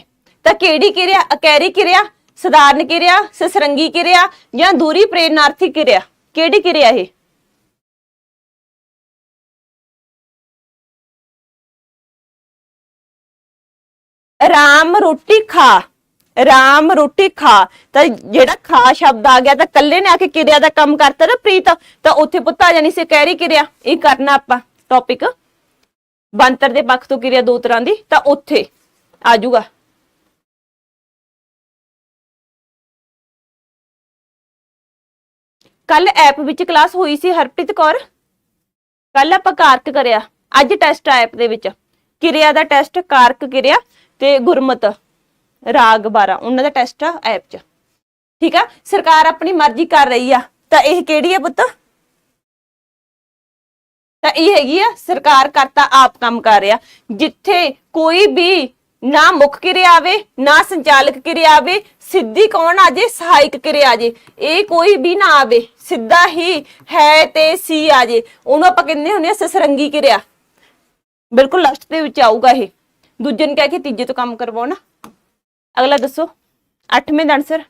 S1: ਤਾਂ ਕਿਹੜੀ ਕਿਰਿਆ? ਅਕੈਰੀ ਕਿਰਿਆ? ਸਧਾਰਨ ਕਿਰਿਆ? ਸਸਰੰਗੀ ਕਿਰਿਆ? ਜਾਂ ਦੂਰੀ ਪ੍ਰੇਰਨਾਰਥੀ ਕਿਰਿਆ? ਕਿਹੜੀ ਕਿਰਿਆ ਇਹ? ਰਾਮ ਰੋਟੀ ਖਾ। ਰਾਮ ਰੋਟੀ ਖਾ। ਤਾਂ ਜਿਹੜਾ ਖਾ ਸ਼ਬਦ ਆ ਗਿਆ, ਤਾਂ ਕੱਲੇ ਨੇ ਆ ਕੇ ਕਿਰਿਆ ਦਾ ਕੰਮ ਕਰਤਾ ਨਾ ਪ੍ਰੀਤ? ਤਾਂ ਉੱਥੇ ਪੁੱਤ ਆ ਜਾਣੀ ਸੀ ਕਹਿਰੀ ਕਿਰਿਆ। ਇਹ ਕਰਨਾ ਆਪਾਂ ਟੌਪਿਕ ਬੰਤਰ ਦੇ ਪੱਖ ਤੋਂ ਕਿਰਿਆ ਦੋ ਤਰ੍ਹਾਂ ਦੀ, ਤਾਂ ਉੱਥੇ ਆ ਜਾਊਗਾ। ਕੱਲ ਐਪ ਵਿੱਚ ਕਲਾਸ ਹੋਈ ਸੀ ਹਰਪ੍ਰੀਤ ਕੌਰ। ਕੱਲ ਆਪਾਂ ਕਾਰਕ ਕਰਿਆ। ਅੱਜ ਟੈਸਟ ਆ ਐਪ ਦੇ ਵਿੱਚ। ਕਿਰਿਆ ਦਾ ਟੈਸਟ ਕਾਰਕ ਕਿਰਿਆ ਤੇ ਗੁਰਮਤ, ਰਾਗ 12 ਉਹਨਾਂ ਦਾ ਟੈਸਟ ਆ ਐਪ 'ਚ। ਠੀਕ ਆ? ਸਰਕਾਰ ਆਪਣੀ ਮਰਜ਼ੀ ਕਰ ਰਹੀ ਆ। ਤਾਂ ਇਹ ਕਿਹੜੀ ਆ ਪੁੱਤ? ਤਾਂ ਇਹ ਹੈਗੀ ਆ, ਸਰਕਾਰ ਕਰਤਾ ਆਪ ਕੰਮ ਕਰ ਰਿਹਾ। ਜਿੱਥੇ ਕੋਈ ਵੀ ਨਾ ਮੁੱਖ ਕਿਰਿਆ ਆਵੇ, ਨਾ ਸੰਚਾਲਕ ਕਿਰਿਆ ਆਵੇ, ਸਿੱਧੀ ਕੌਣ ਆ ਜੇ? ਸਹਾਇਕ ਕਿਰਿਆ ਆ ਜੇ। ਇਹ ਕੋਈ ਵੀ ਨਾ ਆਵੇ, ਸਿੱਧਾ ਹੀ ਹੈ ਤੇ ਸੀ ਆ ਜੇ। ਉਹਨੂੰ ਆਪਾਂ ਕਹਿੰਦੇ ਹੁੰਦੇ ਆ ਸਸਰੰਗੀ ਕਿਰਿਆ। ਬਿਲਕੁਲ ਲਾਸਟ ਦੇ ਵਿੱਚ ਆਊਗਾ ਇਹ। ਦੂਜੇ ਨੂੰ ਕਹਿ ਕੇ ਤੀਜੇ ਤੋਂ ਕੰਮ ਕਰਵਾਉਣਾ ਅਗਲਾ ਦੱਸੋ। 8ਵੇਂ ਦਾ ਆਨਸਰ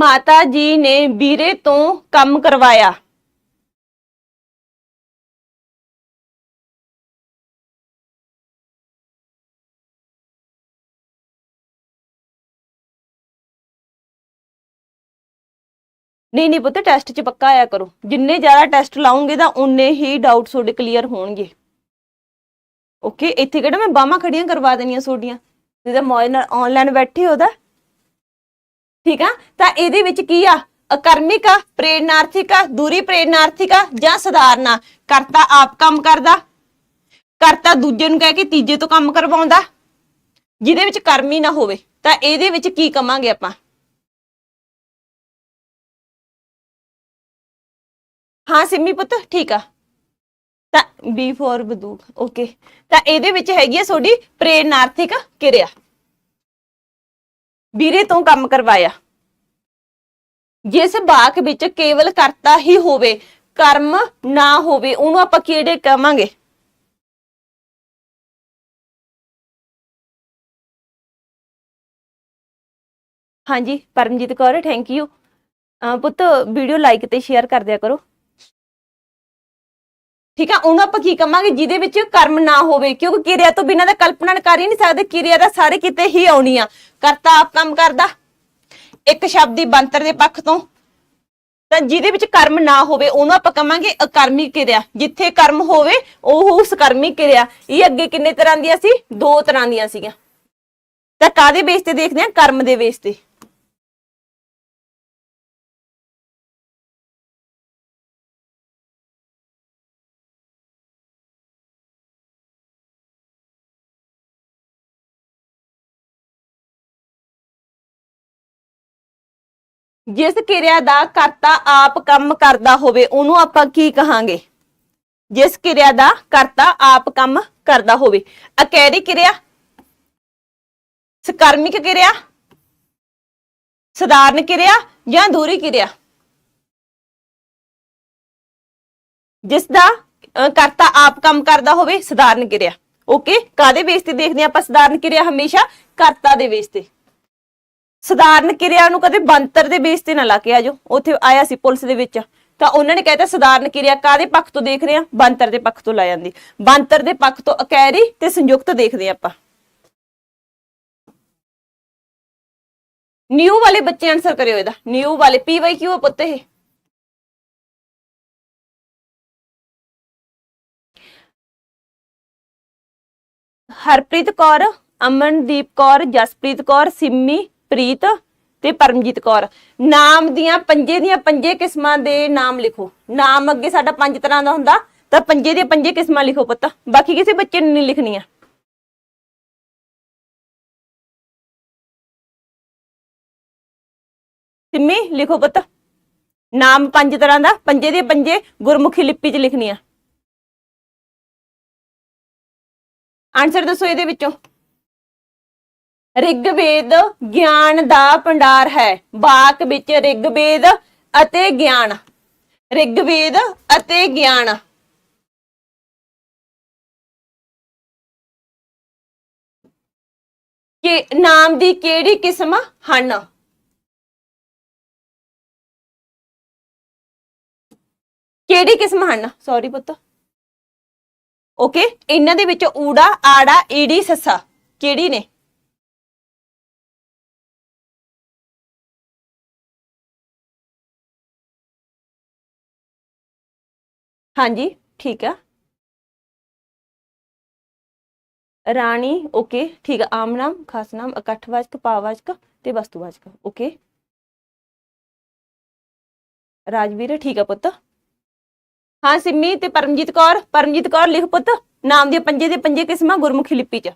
S1: ਮਾਤਾ ਜੀ ਨੇ ਵੀਰੇ ਤੋਂ ਕੰਮ ਕਰਵਾਇਆ ਨਹੀਂ ਨਹੀਂ ਪੁੱਤ ਟੈਸਟ 'ਚ ਪੱਕਾ ਆਇਆ ਕਰੋ। ਜਿੰਨੇ ਜ਼ਿਆਦਾ ਟੈਸਟ ਲਾਉਂਗੇ ਤਾਂ ਉਨੇ ਹੀ ਡਾਊਟ ਤੁਹਾਡੇ ਕਲੀਅਰ ਹੋਣਗੇ। ਓਕੇ ਇੱਥੇ ਕਿਹੜਾ ਮੈਂ ਬਾਹਾਂ ਖੜੀਆਂ ਕਰਵਾ ਦੇਣੀਆਂ ਤੁਹਾਡੀਆਂ? ਜਿਹਦਾ ਮੌਜ ਨਾਲ ਆਨਲਾਈਨ ਬੈਠੇ ਹੋ ਦਾ ਠੀਕ ਆ? ਤਾਂ ਇਹਦੇ ਵਿੱਚ ਕੀ ਆ? ਅਕਰਮਿਕ ਆ, ਪ੍ਰੇਰਨਾਰਥਿਕ ਆ, ਦੂਰੀ ਪ੍ਰੇਰਨਾਰਥਿਕ ਆ ਜਾਂ ਸਧਾਰਨਾ ਕਰਤਾ ਆਪ ਕੰਮ ਕਰਦਾ। ਕਰਤਾ ਦੂਜੇ ਨੂੰ ਕਹਿ ਕੇ ਤੀਜੇ ਤੋਂ ਕੰਮ ਕਰਵਾਉਂਦਾ। ਜਿਹਦੇ ਵਿੱਚ ਕਰਮ ਨਾ ਹੋਵੇ। ਤਾਂ ਇਹਦੇ ਵਿੱਚ ਕੀ ਕਵਾਂਗੇ ਆਪਾਂ? ਹਾਂ, ਸਿੰਮੀ ਪੁੱਤ, ਠੀਕ ਆ। ਤਾਂ ਬੀ ਫੋਰ ਬਦੂਕ ਓਕੇ ਤਾਂ ਇਹਦੇ ਵਿੱਚ ਹੈਗੀ ਆ ਤੁਹਾਡੀ ਪ੍ਰੇਰਨਾਰਥਿਕ ਕਿਰਿਆ। ਵੀਰੇ ਤੋਂ ਕੰਮ ਕਰਵਾਇਆ। ਜਿਸ ਬਾਕ ਵਿੱਚ ਕੇਵਲ ਕਰਤਾ ਹੀ ਹੋਵੇ, ਕਰਮ ਨਾ ਹੋਵੇ, ਉਹਨੂੰ ਆਪਾਂ ਕਿਹੜੇ ਕਵਾਂਗੇ? ਹਾਂਜੀ, ਪਰਮਜੀਤ ਕੌਰ ਥੈਂਕ ਯੂ ਪੁੱਤ ਵੀਡੀਓ ਲਾਈਕ ਤੇ ਸ਼ੇਅਰ ਕਰ ਦਿਆ ਕਰੋ। ਠੀਕ ਆ, ਉਹਨੂੰ ਆਪਾਂ ਕੀ ਕਵਾਂਗੇ ਜਿਹਦੇ ਵਿੱਚ ਕਰਮ ਨਾ ਹੋਵੇ, ਕਿਉਂਕਿ ਕਿਰਿਆ ਤੋਂ ਬਿਨਾਂ ਤਾਂ ਕਲਪਨਾ ਕਰ ਹੀ ਨਹੀਂ ਸਕਦੇ, ਕਿਰਿਆ ਦਾ ਸਾਰੇ ਕਿਤੇ ਹੀ ਆਉਣੀ ਆ। ਕਰਤਾ ਆਪ ਕੰਮ ਕਰਦਾ। ਇੱਕ ਸ਼ਬਦੀ ਬੰਤਰ ਦੇ ਪੱਖ ਤੋਂ। ਤਾਂ ਜਿਹਦੇ ਵਿੱਚ ਕਰਮ ਨਾ ਹੋਵੇ, ਉਹਨੂੰ ਆਪਾਂ ਕਵਾਂਗੇ ਅਕਰਮੀ ਕਿਰਿਆ। ਜਿੱਥੇ ਕਰਮ ਹੋਵੇ, ਉਹ ਸਕਰਮੀ ਕਿਰਿਆ। ਇਹ ਅੱਗੇ ਕਿੰਨੇ ਤਰ੍ਹਾਂ ਦੀਆਂ ਸੀ? ਦੋ ਤਰ੍ਹਾਂ ਦੀਆਂ ਸੀਗੀਆਂ। ਤਾਂ ਕਾਦੇ ਬੇਸ ਤੇ ਦੇਖਦੇ ਆ? ਕਰਮ ਦੇ ਬੇਸ ਤੇ। ਜਿਸ ਕਿਰਿਆ ਦਾ ਕਰਤਾ ਆਪ ਕੰਮ ਕਰਦਾ ਹੋਵੇ, ਉਹਨੂੰ ਆਪਾਂ ਕੀ ਕਹਾਂਗੇ? ਜਿਸ ਕਿਰਿਆ ਦਾ ਕਰਤਾ ਆਪ ਕੰਮ ਕਰਦਾ ਹੋਵੇ। ਅਕੈਰੀ ਕਿਰਿਆ? ਸਕਰਮਿਕ ਕਿਰਿਆ? ਸਧਾਰਨ ਕਿਰਿਆ ਜਾਂ ਦੂਰੀ ਕਿਰਿਆ? ਜਿਸ ਦਾ ਕਰਤਾ ਆਪ ਕੰਮ ਕਰਦਾ ਹੋਵੇ, ਸਧਾਰਨ ਕਿਰਿਆ। ਓਕੇ ਕਾਦੇ ਬੇਸ ਤੇ ਦੇਖਦੇ ਹਾਂ ਆਪਾਂ ਸਧਾਰਨ ਕਿਰਿਆ ਹਮੇਸ਼ਾ? ਕਰਤਾ ਦੇ ਬੇਸ ਤੇ। ਸਧਾਰਨ ਕਿਰਿਆ ਨੂੰ ਕਦੇ ਬੰਤਰ ਦੇ ਬੇਸ ਤੇ ਨਾ ਲਾ ਕੇ ਆਜੋ ਉੱਥੇ ਆਇਆ ਸੀ ਪੁਲਿਸ ਦੇ ਵਿੱਚ। ਤਾਂ ਉਹਨਾਂ ਨੇ ਕਹਿਤਾ, ਸਧਾਰਨ ਕਿਰਿਆ ਕਾਦੇ ਪੱਖ ਤੋਂ ਦੇਖ ਰਹੇ ਆ? ਬੰਤਰ ਦੇ ਪੱਖ ਤੋਂ ਲਾ ਜਾਂਦੀ। ਬੰਤਰ ਦੇ ਪੱਖ ਤੋਂ ਅਕੈਰੀ ਤੇ ਸੰਯੁਕਤ ਦੇਖਦੇ ਆਪਾਂ। ਨਿਊ ਵਾਲੇ ਬੱਚੇ ਆਨਸਰ ਕਰਿਓ ਇਹਦਾ। ਨਿਊ ਵਾਲੇ, ਪੀ ਵਾਈ ਕਿਉਂ ਪੁੱਤ ਇਹ? ਹਰਪ੍ਰੀਤ ਕੌਰ, ਅਮਨਦੀਪ ਕੌਰ, ਜਸਪ੍ਰੀਤ ਕੌਰ, ਸਿੰਮੀ ਪ੍ਰੀਤ ਤੇ ਪਰਮਜੀਤ ਕੌਰ। ਨਾਮ ਦੀਆਂ ਪੰਜੇ ਦੀਆਂ ਪੰਜੇ ਕਿਸਮਾਂ ਦੇ ਨਾਮ ਲਿਖੋ। ਨਾਮ ਅੱਗੇ ਸਾਡਾ ਪੰਜ ਤਰ੍ਹਾਂ ਦਾ ਹੁੰਦਾ, ਤਾਂ ਪੰਜੇ ਦੀਆਂ ਪੰਜੇ ਕਿਸਮਾਂ ਲਿਖੋ ਪੁੱਤ। ਬਾਕੀ ਕਿਸੇ ਬੱਚੇ ਨੇ ਨਹੀਂ ਲਿਖਣੀਆਂ ਸਿੰਮੀ, ਲਿਖੋ ਪੁੱਤ। ਨਾਮ ਪੰਜ ਤਰ੍ਹਾਂ ਦਾ, ਪੰਜੇ ਦੇ ਪੰਜੇ ਗੁਰਮੁਖੀ ਲਿਪੀ 'ਚ ਲਿਖਣੀਆਂ ਆਨਸਰ ਦੱਸੋ ਇਹਦੇ ਵਿੱਚੋਂ। ਰਿਗਵੇਦ ਗਿਆਨ ਦਾ ਭੰਡਾਰ ਹੈ। ਵਾਕ ਵਿੱਚ ਰਿਗਵੇਦ ਅਤੇ ਗਿਆਨ। ਰਿਗਵੇਦ ਅਤੇ ਗਿਆਨ। ਕਿ ਨਾਮ ਦੀ ਕਿਹੜੀ ਕਿਸਮ ਹਨ? ਕਿਹੜੀ ਕਿਸਮ ਹਨ? ਸੌਰੀ ਪੁੱਤ। ਓਕੇ ਇਹਨਾਂ ਦੇ ਵਿੱਚ ਊੜਾ, ਆੜਾ, ਈੜੀ, ਸੱਸਾ। ਕਿਹੜੀ ਨੇ? ਹਾਂਜੀ, ਠੀਕ ਆ। ਰਾਣੀ, ਓਕੇ, ਠੀਕ ਆ, ਆਮ ਨਾਮ, ਖਾਸ ਨਾਮ ਇਕੱਠਵਾਚਕ ਪਾਵਾਚਕ ਤੇ ਵਸਤੂਵਾਚਕ ਓਕੇ। ਰਾਜਵੀਰ, ਠੀਕ ਆ ਪੁੱਤ। ਹਾਂ, ਸਿੰਮੀ ਤੇ ਪਰਮਜੀਤ ਕੌਰ ਪਰਮਜੀਤ ਕੌਰ ਲਿਖ ਪੁੱਤ, ਨਾਮ ਦੀਆਂ ਪੰਜੇ ਦੇ ਪੰਜੇ ਕਿਸਮਾਂ, ਗੁਰਮੁਖੀ ਲਿਪੀ ਚ।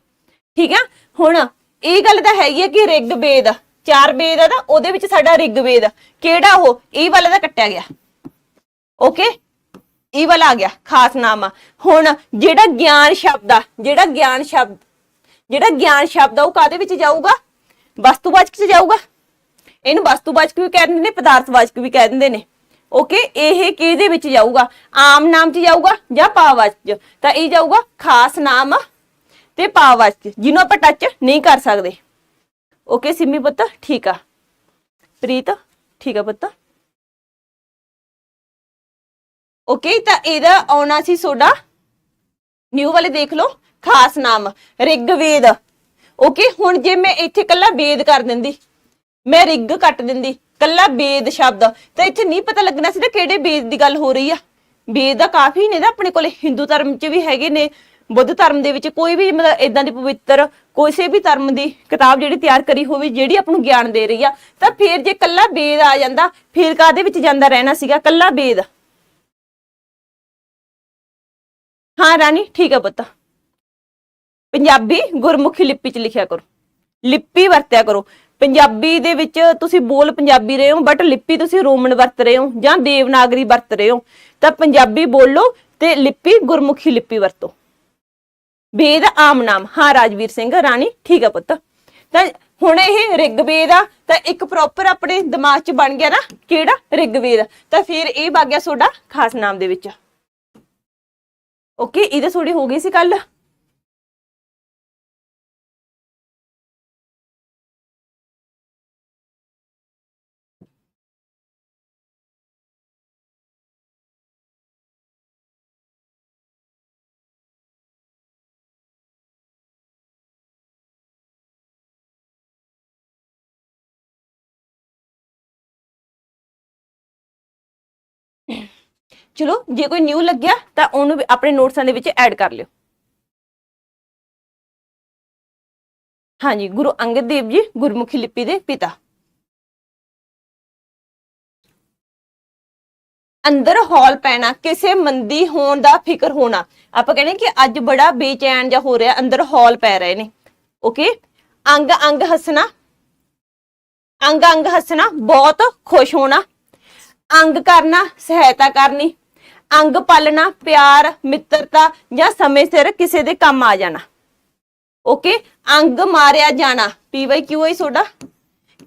S1: ਠੀਕ ਆ? ਹੁਣ ਇਹ ਗੱਲ ਤਾਂ ਹੈਗੀ ਹੈ ਕਿ ਰਿਗਵੇਦ ਚਾਰ ਵੇਦ ਆ ਤਾਂ ਉਹਦੇ ਵਿੱਚ ਸਾਡਾ ਰਿਗਵੇਦ ਕਿਹੜਾ ਉਹ? ਇਹ ਵਾਲਾ ਦਾ ਕੱਟਿਆ ਗਿਆ। ਓਕੇ? ਇਹ ਵਾਲਾ ਆ ਗਿਆ, ਖਾਸ ਨਾਮ ਆ। ਹੁਣ ਜਿਹੜਾ ਗਿਆਨ ਸ਼ਬਦ ਆ, ਜਿਹੜਾ ਗਿਆਨ ਸ਼ਬਦ, ਜਿਹੜਾ ਗਿਆਨ ਸ਼ਬਦ ਆ, ਉਹ ਕਾਦੇ ਵਿੱਚ ਜਾਊਗਾ? ਵਸਤੂਵਾਚਕ ਚ ਜਾਊਗਾ। ਇਹਨੂੰ ਵਸਤੂਵਾਚਕ ਵੀ ਕਹਿ ਦਿੰਦੇ ਨੇ, ਪਦਾਰਥਵਾਚਕ ਵੀ ਕਹਿ ਦਿੰਦੇ ਨੇ। ਓਕੇ ਇਹ ਕਿਹਦੇ ਵਿੱਚ ਜਾਊਗਾ? ਆਮ ਨਾਮ ਚ ਜਾਊਗਾ ਜਾਂ ਪਾਵਾਚਕ ਚ? ਤਾਂ ਇਹ ਜਾਊਗਾ ਖਾਸ ਨਾਮ ਤੇ ਪਾਵਾਚਕ ਜਿਹਨੂੰ ਆਪਾਂ ਟੱਚ ਨਹੀਂ ਕਰ ਸਕਦੇ। ਓਕੇ ਸਿੰਮੀ ਪੁੱਤ, ਠੀਕ ਆ। ਪ੍ਰੀਤ, ਠੀਕ ਆ ਪੁੱਤ। ਓਕੇ ਤਾਂ ਇਹਦਾ ਆਉਣਾ ਸੀ ਤੁਹਾਡਾ ਨਿਊ ਵਾਲੇ ਦੇਖ ਲਓ, ਖਾਸ ਨਾਮ, ਰਿਗਵੇਦ। ਓਕੇ ਹੁਣ ਜੇ ਮੈਂ ਇੱਥੇ ਕੱਲਾ ਵੇਦ ਕਰ ਦਿੰਦੀ, ਮੈਂ ਰਿਗ ਕੱਟ ਦਿੰਦੀ ਕੱਲਾ ਵੇਦ ਸ਼ਬਦ, ਤਾਂ ਇੱਥੇ ਨਹੀਂ ਪਤਾ ਲੱਗਣਾ ਸੀ ਨਾ ਕਿਹੜੇ ਵੇਦ ਦੀ ਗੱਲ ਹੋ ਰਹੀ ਆ। ਵੇਦ ਦਾ ਕਾਫੀ ਨੇ ਨਾ ਆਪਣੇ ਕੋਲੇ, ਹਿੰਦੂ ਧਰਮ 'ਚ ਵੀ ਹੈਗੇ ਨੇ, ਬੁੱਧ ਧਰਮ ਦੇ ਵਿੱਚ ਕੋਈ ਵੀ ਮਤਲਬ ਇਦਾਂ ਦੀ ਪਵਿੱਤਰ ਕਿਸੇ ਵੀ ਧਰਮ ਦੀ ਕਿਤਾਬ ਜਿਹੜੀ ਤਿਆਰ ਕਰੀ ਹੋਵੇ, ਜਿਹੜੀ ਆਪ ਨੂੰ ਗਿਆਨ ਦੇ ਰਹੀ ਆ, ਤਾਂ ਫਿਰ ਜੇ ਕੱਲਾ ਵੇਦ ਆ ਜਾਂਦਾ, ਫਿਰ ਕਾਦੇ ਵਿੱਚ ਜਾਂਦਾ ਰਹਿਣਾ ਸੀਗਾ ਕੱਲਾ ਵੇਦ? ਹਾਂ ਰਾਣੀ, ਠੀਕ ਹੈ ਪੁੱਤ। ਪੰਜਾਬੀ ਗੁਰਮੁਖੀ ਲਿਪੀ ਚ ਲਿਖਿਆ ਕਰੋ। ਲਿਪੀ ਵਰਤਿਆ ਕਰੋ। ਪੰਜਾਬੀ ਦੇ ਵਿੱਚ ਤੁਸੀਂ ਬੋਲ ਪੰਜਾਬੀ ਰਹੇ ਹੋ ਬਟ ਲਿਪੀ ਤੁਸੀਂ ਰੋਮਨ ਵਰਤ ਰਹੇ ਹੋ ਜਾਂ ਦੇਵਨਾਗਰੀ ਵਰਤ ਰਹੇ ਹੋ। ਤਾਂ ਪੰਜਾਬੀ ਬੋਲੋ ਤੇ ਲਿਪੀ, ਗੁਰਮੁਖੀ ਲਿਪੀ ਵਰਤੋ। ਵੇਦ ਆਮ ਨਾਮ। ਹਾਂ ਰਾਜਵੀਰ ਸਿੰਘ, ਰਾਣੀ, ਠੀਕ ਹੈ ਪੁੱਤ। ਤਾਂ ਹੁਣ ਇਹ ਰਿਗਵੇਦ ਆ, ਤਾਂ ਇੱਕ ਪ੍ਰੋਪਰ ਆਪਣੇ ਦਿਮਾਗ 'ਚ ਬਣ ਗਿਆ ਨਾ, ਕਿਹੜਾ? ਰਿਗਵੇਦ। ਤਾਂ ਫਿਰ ਇਹ ਵਗ ਤੁਹਾਡਾ ਖਾਸ ਨਾਮ ਦੇ ਵਿੱਚ। ਓਕੇ ਇਹਦੇ ਥੋੜੀ ਹੋ ਗਈ ਸੀ ਕੱਲ ਚਲੋ, ਜੇ ਕੋਈ ਨਿਊ ਲੱਗਿਆ, ਤਾਂ ਉਹਨੂੰ ਵੀ ਆਪਣੇ ਨੋਟਸਾਂ ਦੇ ਵਿੱਚ ਐਡ ਕਰ ਲਿਓ। ਹਾਂਜੀ, ਗੁਰੂ ਅੰਗਦ ਦੇਵ ਜੀ, ਗੁਰਮੁਖੀ ਲਿਪੀ ਦੇ ਪਿਤਾ। ਅੰਦਰ ਹੌਲ ਪੈਣਾ, ਕਿਸੇ ਮੰਦੀ ਹੋਣ ਦਾ ਫਿਕਰ ਹੋਣਾ। ਆਪਾਂ ਕਹਿੰਦੇ ਕਿ ਅੱਜ ਬੜਾ ਬੇਚੈਨ ਜਿਹਾ ਹੋ ਰਿਹਾ, ਅੰਦਰ ਹੌਲ ਪੈ ਰਹੇ ਨੇ। ਓਕੇ ਅੰਗ ਅੰਗ ਹੱਸਣਾ। ਅੰਗ ਅੰਗ ਹੱਸਣਾ, ਬਹੁਤ ਖੁਸ਼ ਹੋਣਾ। ਅੰਗ ਕਰਨਾ, ਸਹਾਇਤਾ ਕਰਨੀ। ਅੰਗ ਪਾਲਣਾ, ਪਿਆਰ, ਮਿੱਤਰਤਾ ਜਾਂ ਸਮੇਂ ਸਿਰ ਕਿਸੇ ਦੇ ਕੰਮ ਆ ਜਾਣਾ। ਓਕੇ? ਅੰਗ ਮਾਰਿਆ ਜਾਣਾ। ਪੀਵਾਈ ਕਿਊ ਆਈ ਤੁਹਾਡਾ?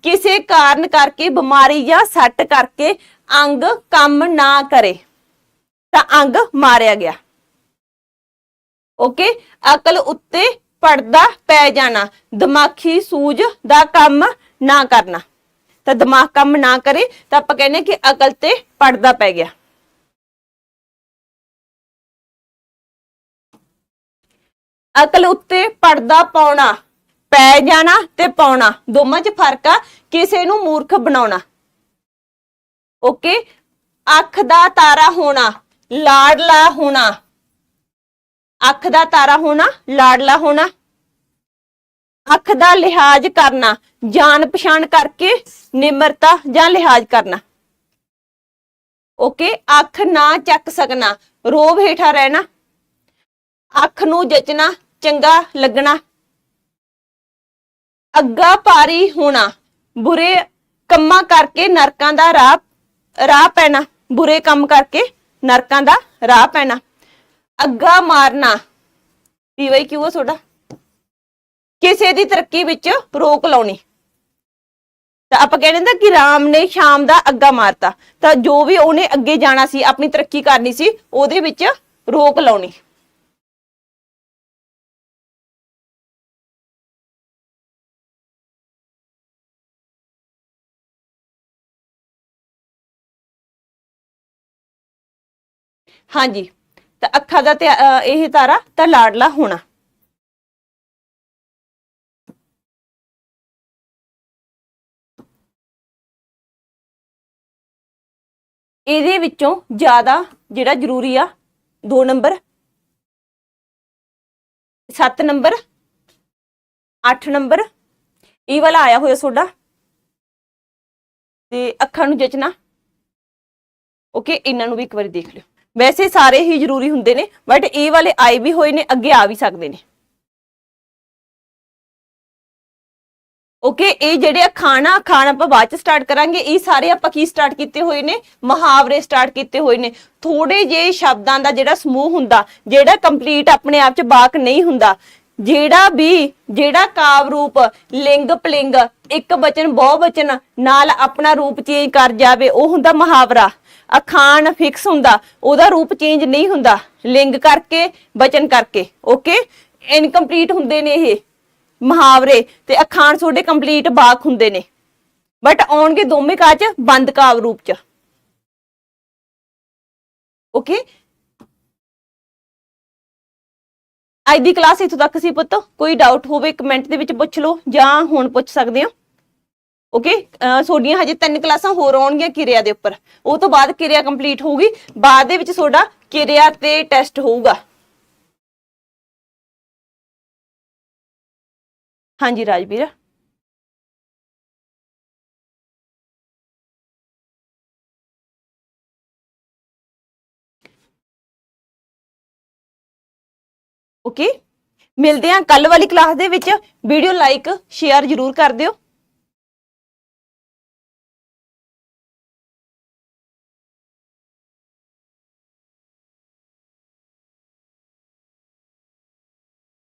S1: ਕਿਸੇ ਕਾਰਨ ਕਰਕੇ, ਬਿਮਾਰੀ ਜਾਂ ਸੱਟ ਕਰਕੇ ਅੰਗ ਕੰਮ ਨਾ ਕਰੇ। ਤਾਂ ਅੰਗ ਮਾਰਿਆ ਗਿਆ। ਓਕੇ? ਅਕਲ ਉੱਤੇ ਪੜਦਾ ਪੈ ਜਾਣਾ। ਦਿਮਾਗੀ ਸੂਝ ਦਾ ਕੰਮ ਨਾ ਕਰਨਾ। ਤਾਂ ਦਿਮਾਗ ਕੰਮ ਨਾ ਕਰੇ, ਤਾਂ ਆਪਾਂ ਕਹਿੰਦੇ ਕਿ ਅਕਲ ਤੇ ਪੜਦਾ ਪੈ ਗਿਆ। ਅਕਲ ਉੱਤੇ ਪੜਦਾ ਪਾਉਣਾ, ਪੈ ਜਾਣਾ ਤੇ ਪਾਉਣਾ। ਦੋਵਾਂ 'ਚ ਫ਼ਰਕ ਆ, ਕਿਸੇ ਨੂੰ ਮੂਰਖ ਬਣਾਉਣਾ। ਓਕੇ? ਅੱਖ ਦਾ ਤਾਰਾ ਹੋਣਾ, ਲਾਡਲਾ ਹੋਣਾ। ਅੱਖ ਦਾ ਤਾਰਾ ਹੋਣਾ, ਲਾਡਲਾ ਹੋਣਾ। ਅੱਖ ਦਾ ਲਿਹਾਜ਼ ਕਰਨਾ, ਜਾਣ ਪਛਾਣ ਕਰਕੇ ਨਿਮਰਤਾ ਜਾਂ ਲਿਹਾਜ਼ ਕਰਨਾ। ਓਕੇ? ਅੱਖ ਨਾ ਚੱਕ ਸਕਣਾ ਰੋਬ ਹੇਠਾਂ ਰਹਿਣਾ। ਅੱਖ ਨੂੰ ਜਚਣਾ ਚੰਗਾ ਲੱਗਣਾ। ਅੱਗਾ ਪਾਰੀ ਹੋਣਾ। ਬੁਰੇ ਕੰਮਾਂ ਕਰਕੇ ਨਰਕਾਂ ਦਾ ਰਾਹ ਰਾਹ ਪੈਣਾ। ਬੁਰੇ ਕੰਮ ਕਰਕੇ ਨਰਕਾਂ ਦਾ ਰਾਹ ਪੈਣਾ। ਅੱਗਾ ਮਾਰਨਾ। ਪੀਵਾਈ ਕਿਉਂ ਆ ਤੁਹਾਡਾ? ਕਿਸੇ ਦੀ ਤਰੱਕੀ ਵਿੱਚ ਰੋਕ ਲਾਉਣੀ। ਤਾਂ ਆਪਾਂ ਕਹਿੰਦੇ ਨਾ ਕਿ ਰਾਮ ਨੇ ਸ਼ਾਮ ਦਾ ਅੱਗਾ ਮਾਰਤਾ। ਤਾਂ ਜੋ ਵੀ ਉਹਨੇ ਅੱਗੇ ਜਾਣਾ ਸੀ, ਆਪਣੀ ਤਰੱਕੀ ਕਰਨੀ ਸੀ, ਉਹਦੇ ਵਿੱਚ ਰੋਕ ਲਾਉਣੀ। ਹਾਂਜੀ। ਤਾਂ ਅੱਖਾਂ ਦਾ ਤੇ ਅ, ਇਹ ਤਾਰਾ ਤਾਂ ਲਾਡਲਾ ਹੋਣਾ। ਇਹਦੇ ਵਿੱਚੋਂ ਜ਼ਿਆਦਾ ਜਿਹੜਾ ਜ਼ਰੂਰੀ ਆ 2 ਨੰਬਰ। 7 ਨੰਬਰ। 8 ਨੰਬਰ। ਇਹ ਵਾਲਾ ਆਇਆ ਹੋਇਆ ਤੁਹਾਡਾ ਤੇ ਅੱਖਾਂ ਨੂੰ ਜਚਣਾ। ਓਕੇ ਇਹਨਾਂ ਨੂੰ ਵੀ ਇੱਕ ਵਾਰੀ ਦੇਖ ਲਿਓ। ਵੈਸੇ ਸਾਰੇ ਹੀ ਜ਼ਰੂਰੀ ਹੁੰਦੇ ਨੇ ਬਟ ਇਹ ਵਾਲੇ ਆਏ ਵੀ ਹੋਏ ਨੇ, ਅੱਗੇ ਆ ਵੀ ਸਕਦੇ ਨੇ। ਓਕੇ ਇਹ ਜਿਹੜੇ ਆ ਖਾਣਾ ਆਪਾਂ ਬਾਅਦ ਚ ਸਟਾਰਟ ਕਰਾਂਗੇ, ਇਹ ਸਾਰੇ ਆਪਾਂ ਕੀ ਸਟਾਰਟ ਕੀਤੇ ਹੋਏ ਨੇ? ਮੁਹਾਵਰੇ ਸਟਾਰਟ ਕੀਤੇ ਹੋਏ ਨੇ। ਥੋੜੇ ਜੇ ਸ਼ਬਦਾਂ ਦਾ ਜਿਹੜਾ ਸਮੂਹ ਹੁੰਦਾ, ਜਿਹੜਾ ਕੰਪਲੀਟ ਆਪਣੇ ਆਪ ਚ ਬਾਕ ਨਹੀਂ ਹੁੰਦਾ, ਜਿਹੜਾ ਵੀ, ਜਿਹੜਾ ਕਾਵ ਰੂਪ, ਲਿੰਗ ਪਲਿੰਗ, ਇੱਕ ਬਚਨ ਬਹੁ ਬਚਨ, ਨਾਲ ਆਪਣਾ ਰੂਪ ਚੇਂਜ ਕਰ ਜਾਵੇ, ਉਹ ਹੁੰਦਾ ਮੁਹਾਵਰਾ। ਅਖਾਣ ਫਿਕਸ ਹੁੰਦਾ, ਉਹਦਾ ਰੂਪ ਚੇਂਜ ਨਹੀਂ ਹੁੰਦਾ। ਲਿੰਗ ਕਰਕੇ ਬਚਨ ਕਰਕੇ ਓਕੇ ਇਨਕੰਪਲੀਟ ਹੁੰਦੇ ਨੇ ਇਹ ਮੁਹਾਵਰੇ ਤੇ ਅਖਾਣ ਤੁਹਾਡੇ ਕੰਪਲੀਟ ਬਾਕ ਹੁੰਦੇ ਨੇ। ਬਟ ਆਉਣਗੇ ਦੋਵੇਂ ਕਾਚ ਬੰਦ ਕਾਵ ਰੂਪ ਚ। ਓਕੇ ਅੱਜ ਦੀ ਕਲਾਸ ਇਥੋਂ ਤੱਕ ਸੀ ਪੁੱਤ। ਕੋਈ ਡਾਊਟ ਹੋਵੇ ਕਮੈਂਟ ਦੇ ਵਿੱਚ ਪੁੱਛ ਲਓ ਜਾਂ ਹੁਣ ਪੁੱਛ ਸਕਦੇ ਹੋ? ਓਕੇ ਤੁਹਾਡੀਆਂ ਹਜੇ ਤਿੰਨ ਕਲਾਸਾਂ ਹੋਰ ਆਉਣਗੀਆਂ ਕਿਰਿਆ ਦੇ ਉੱਪਰ। ਉਹ ਤੋਂ ਬਾਅਦ ਕਿਰਿਆ ਕੰਪਲੀਟ ਹੋਊਗੀ। ਬਾਅਦ ਦੇ ਵਿੱਚ ਤੁਹਾਡਾ ਕਿਰਿਆ ਤੇ ਟੈਸਟ ਹੋਊਗਾ। ਹਾਂਜੀ, ਰਾਜਵੀਰ। ਓਕੇ ਮਿਲਦੇ ਹਾਂ ਕੱਲ ਵਾਲੀ ਕਲਾਸ ਦੇ ਵਿੱਚ। ਵੀਡੀਓ ਲਾਈਕ ਸ਼ੇਅਰ ਜਰੂਰ ਕਰ ਦਿਓ।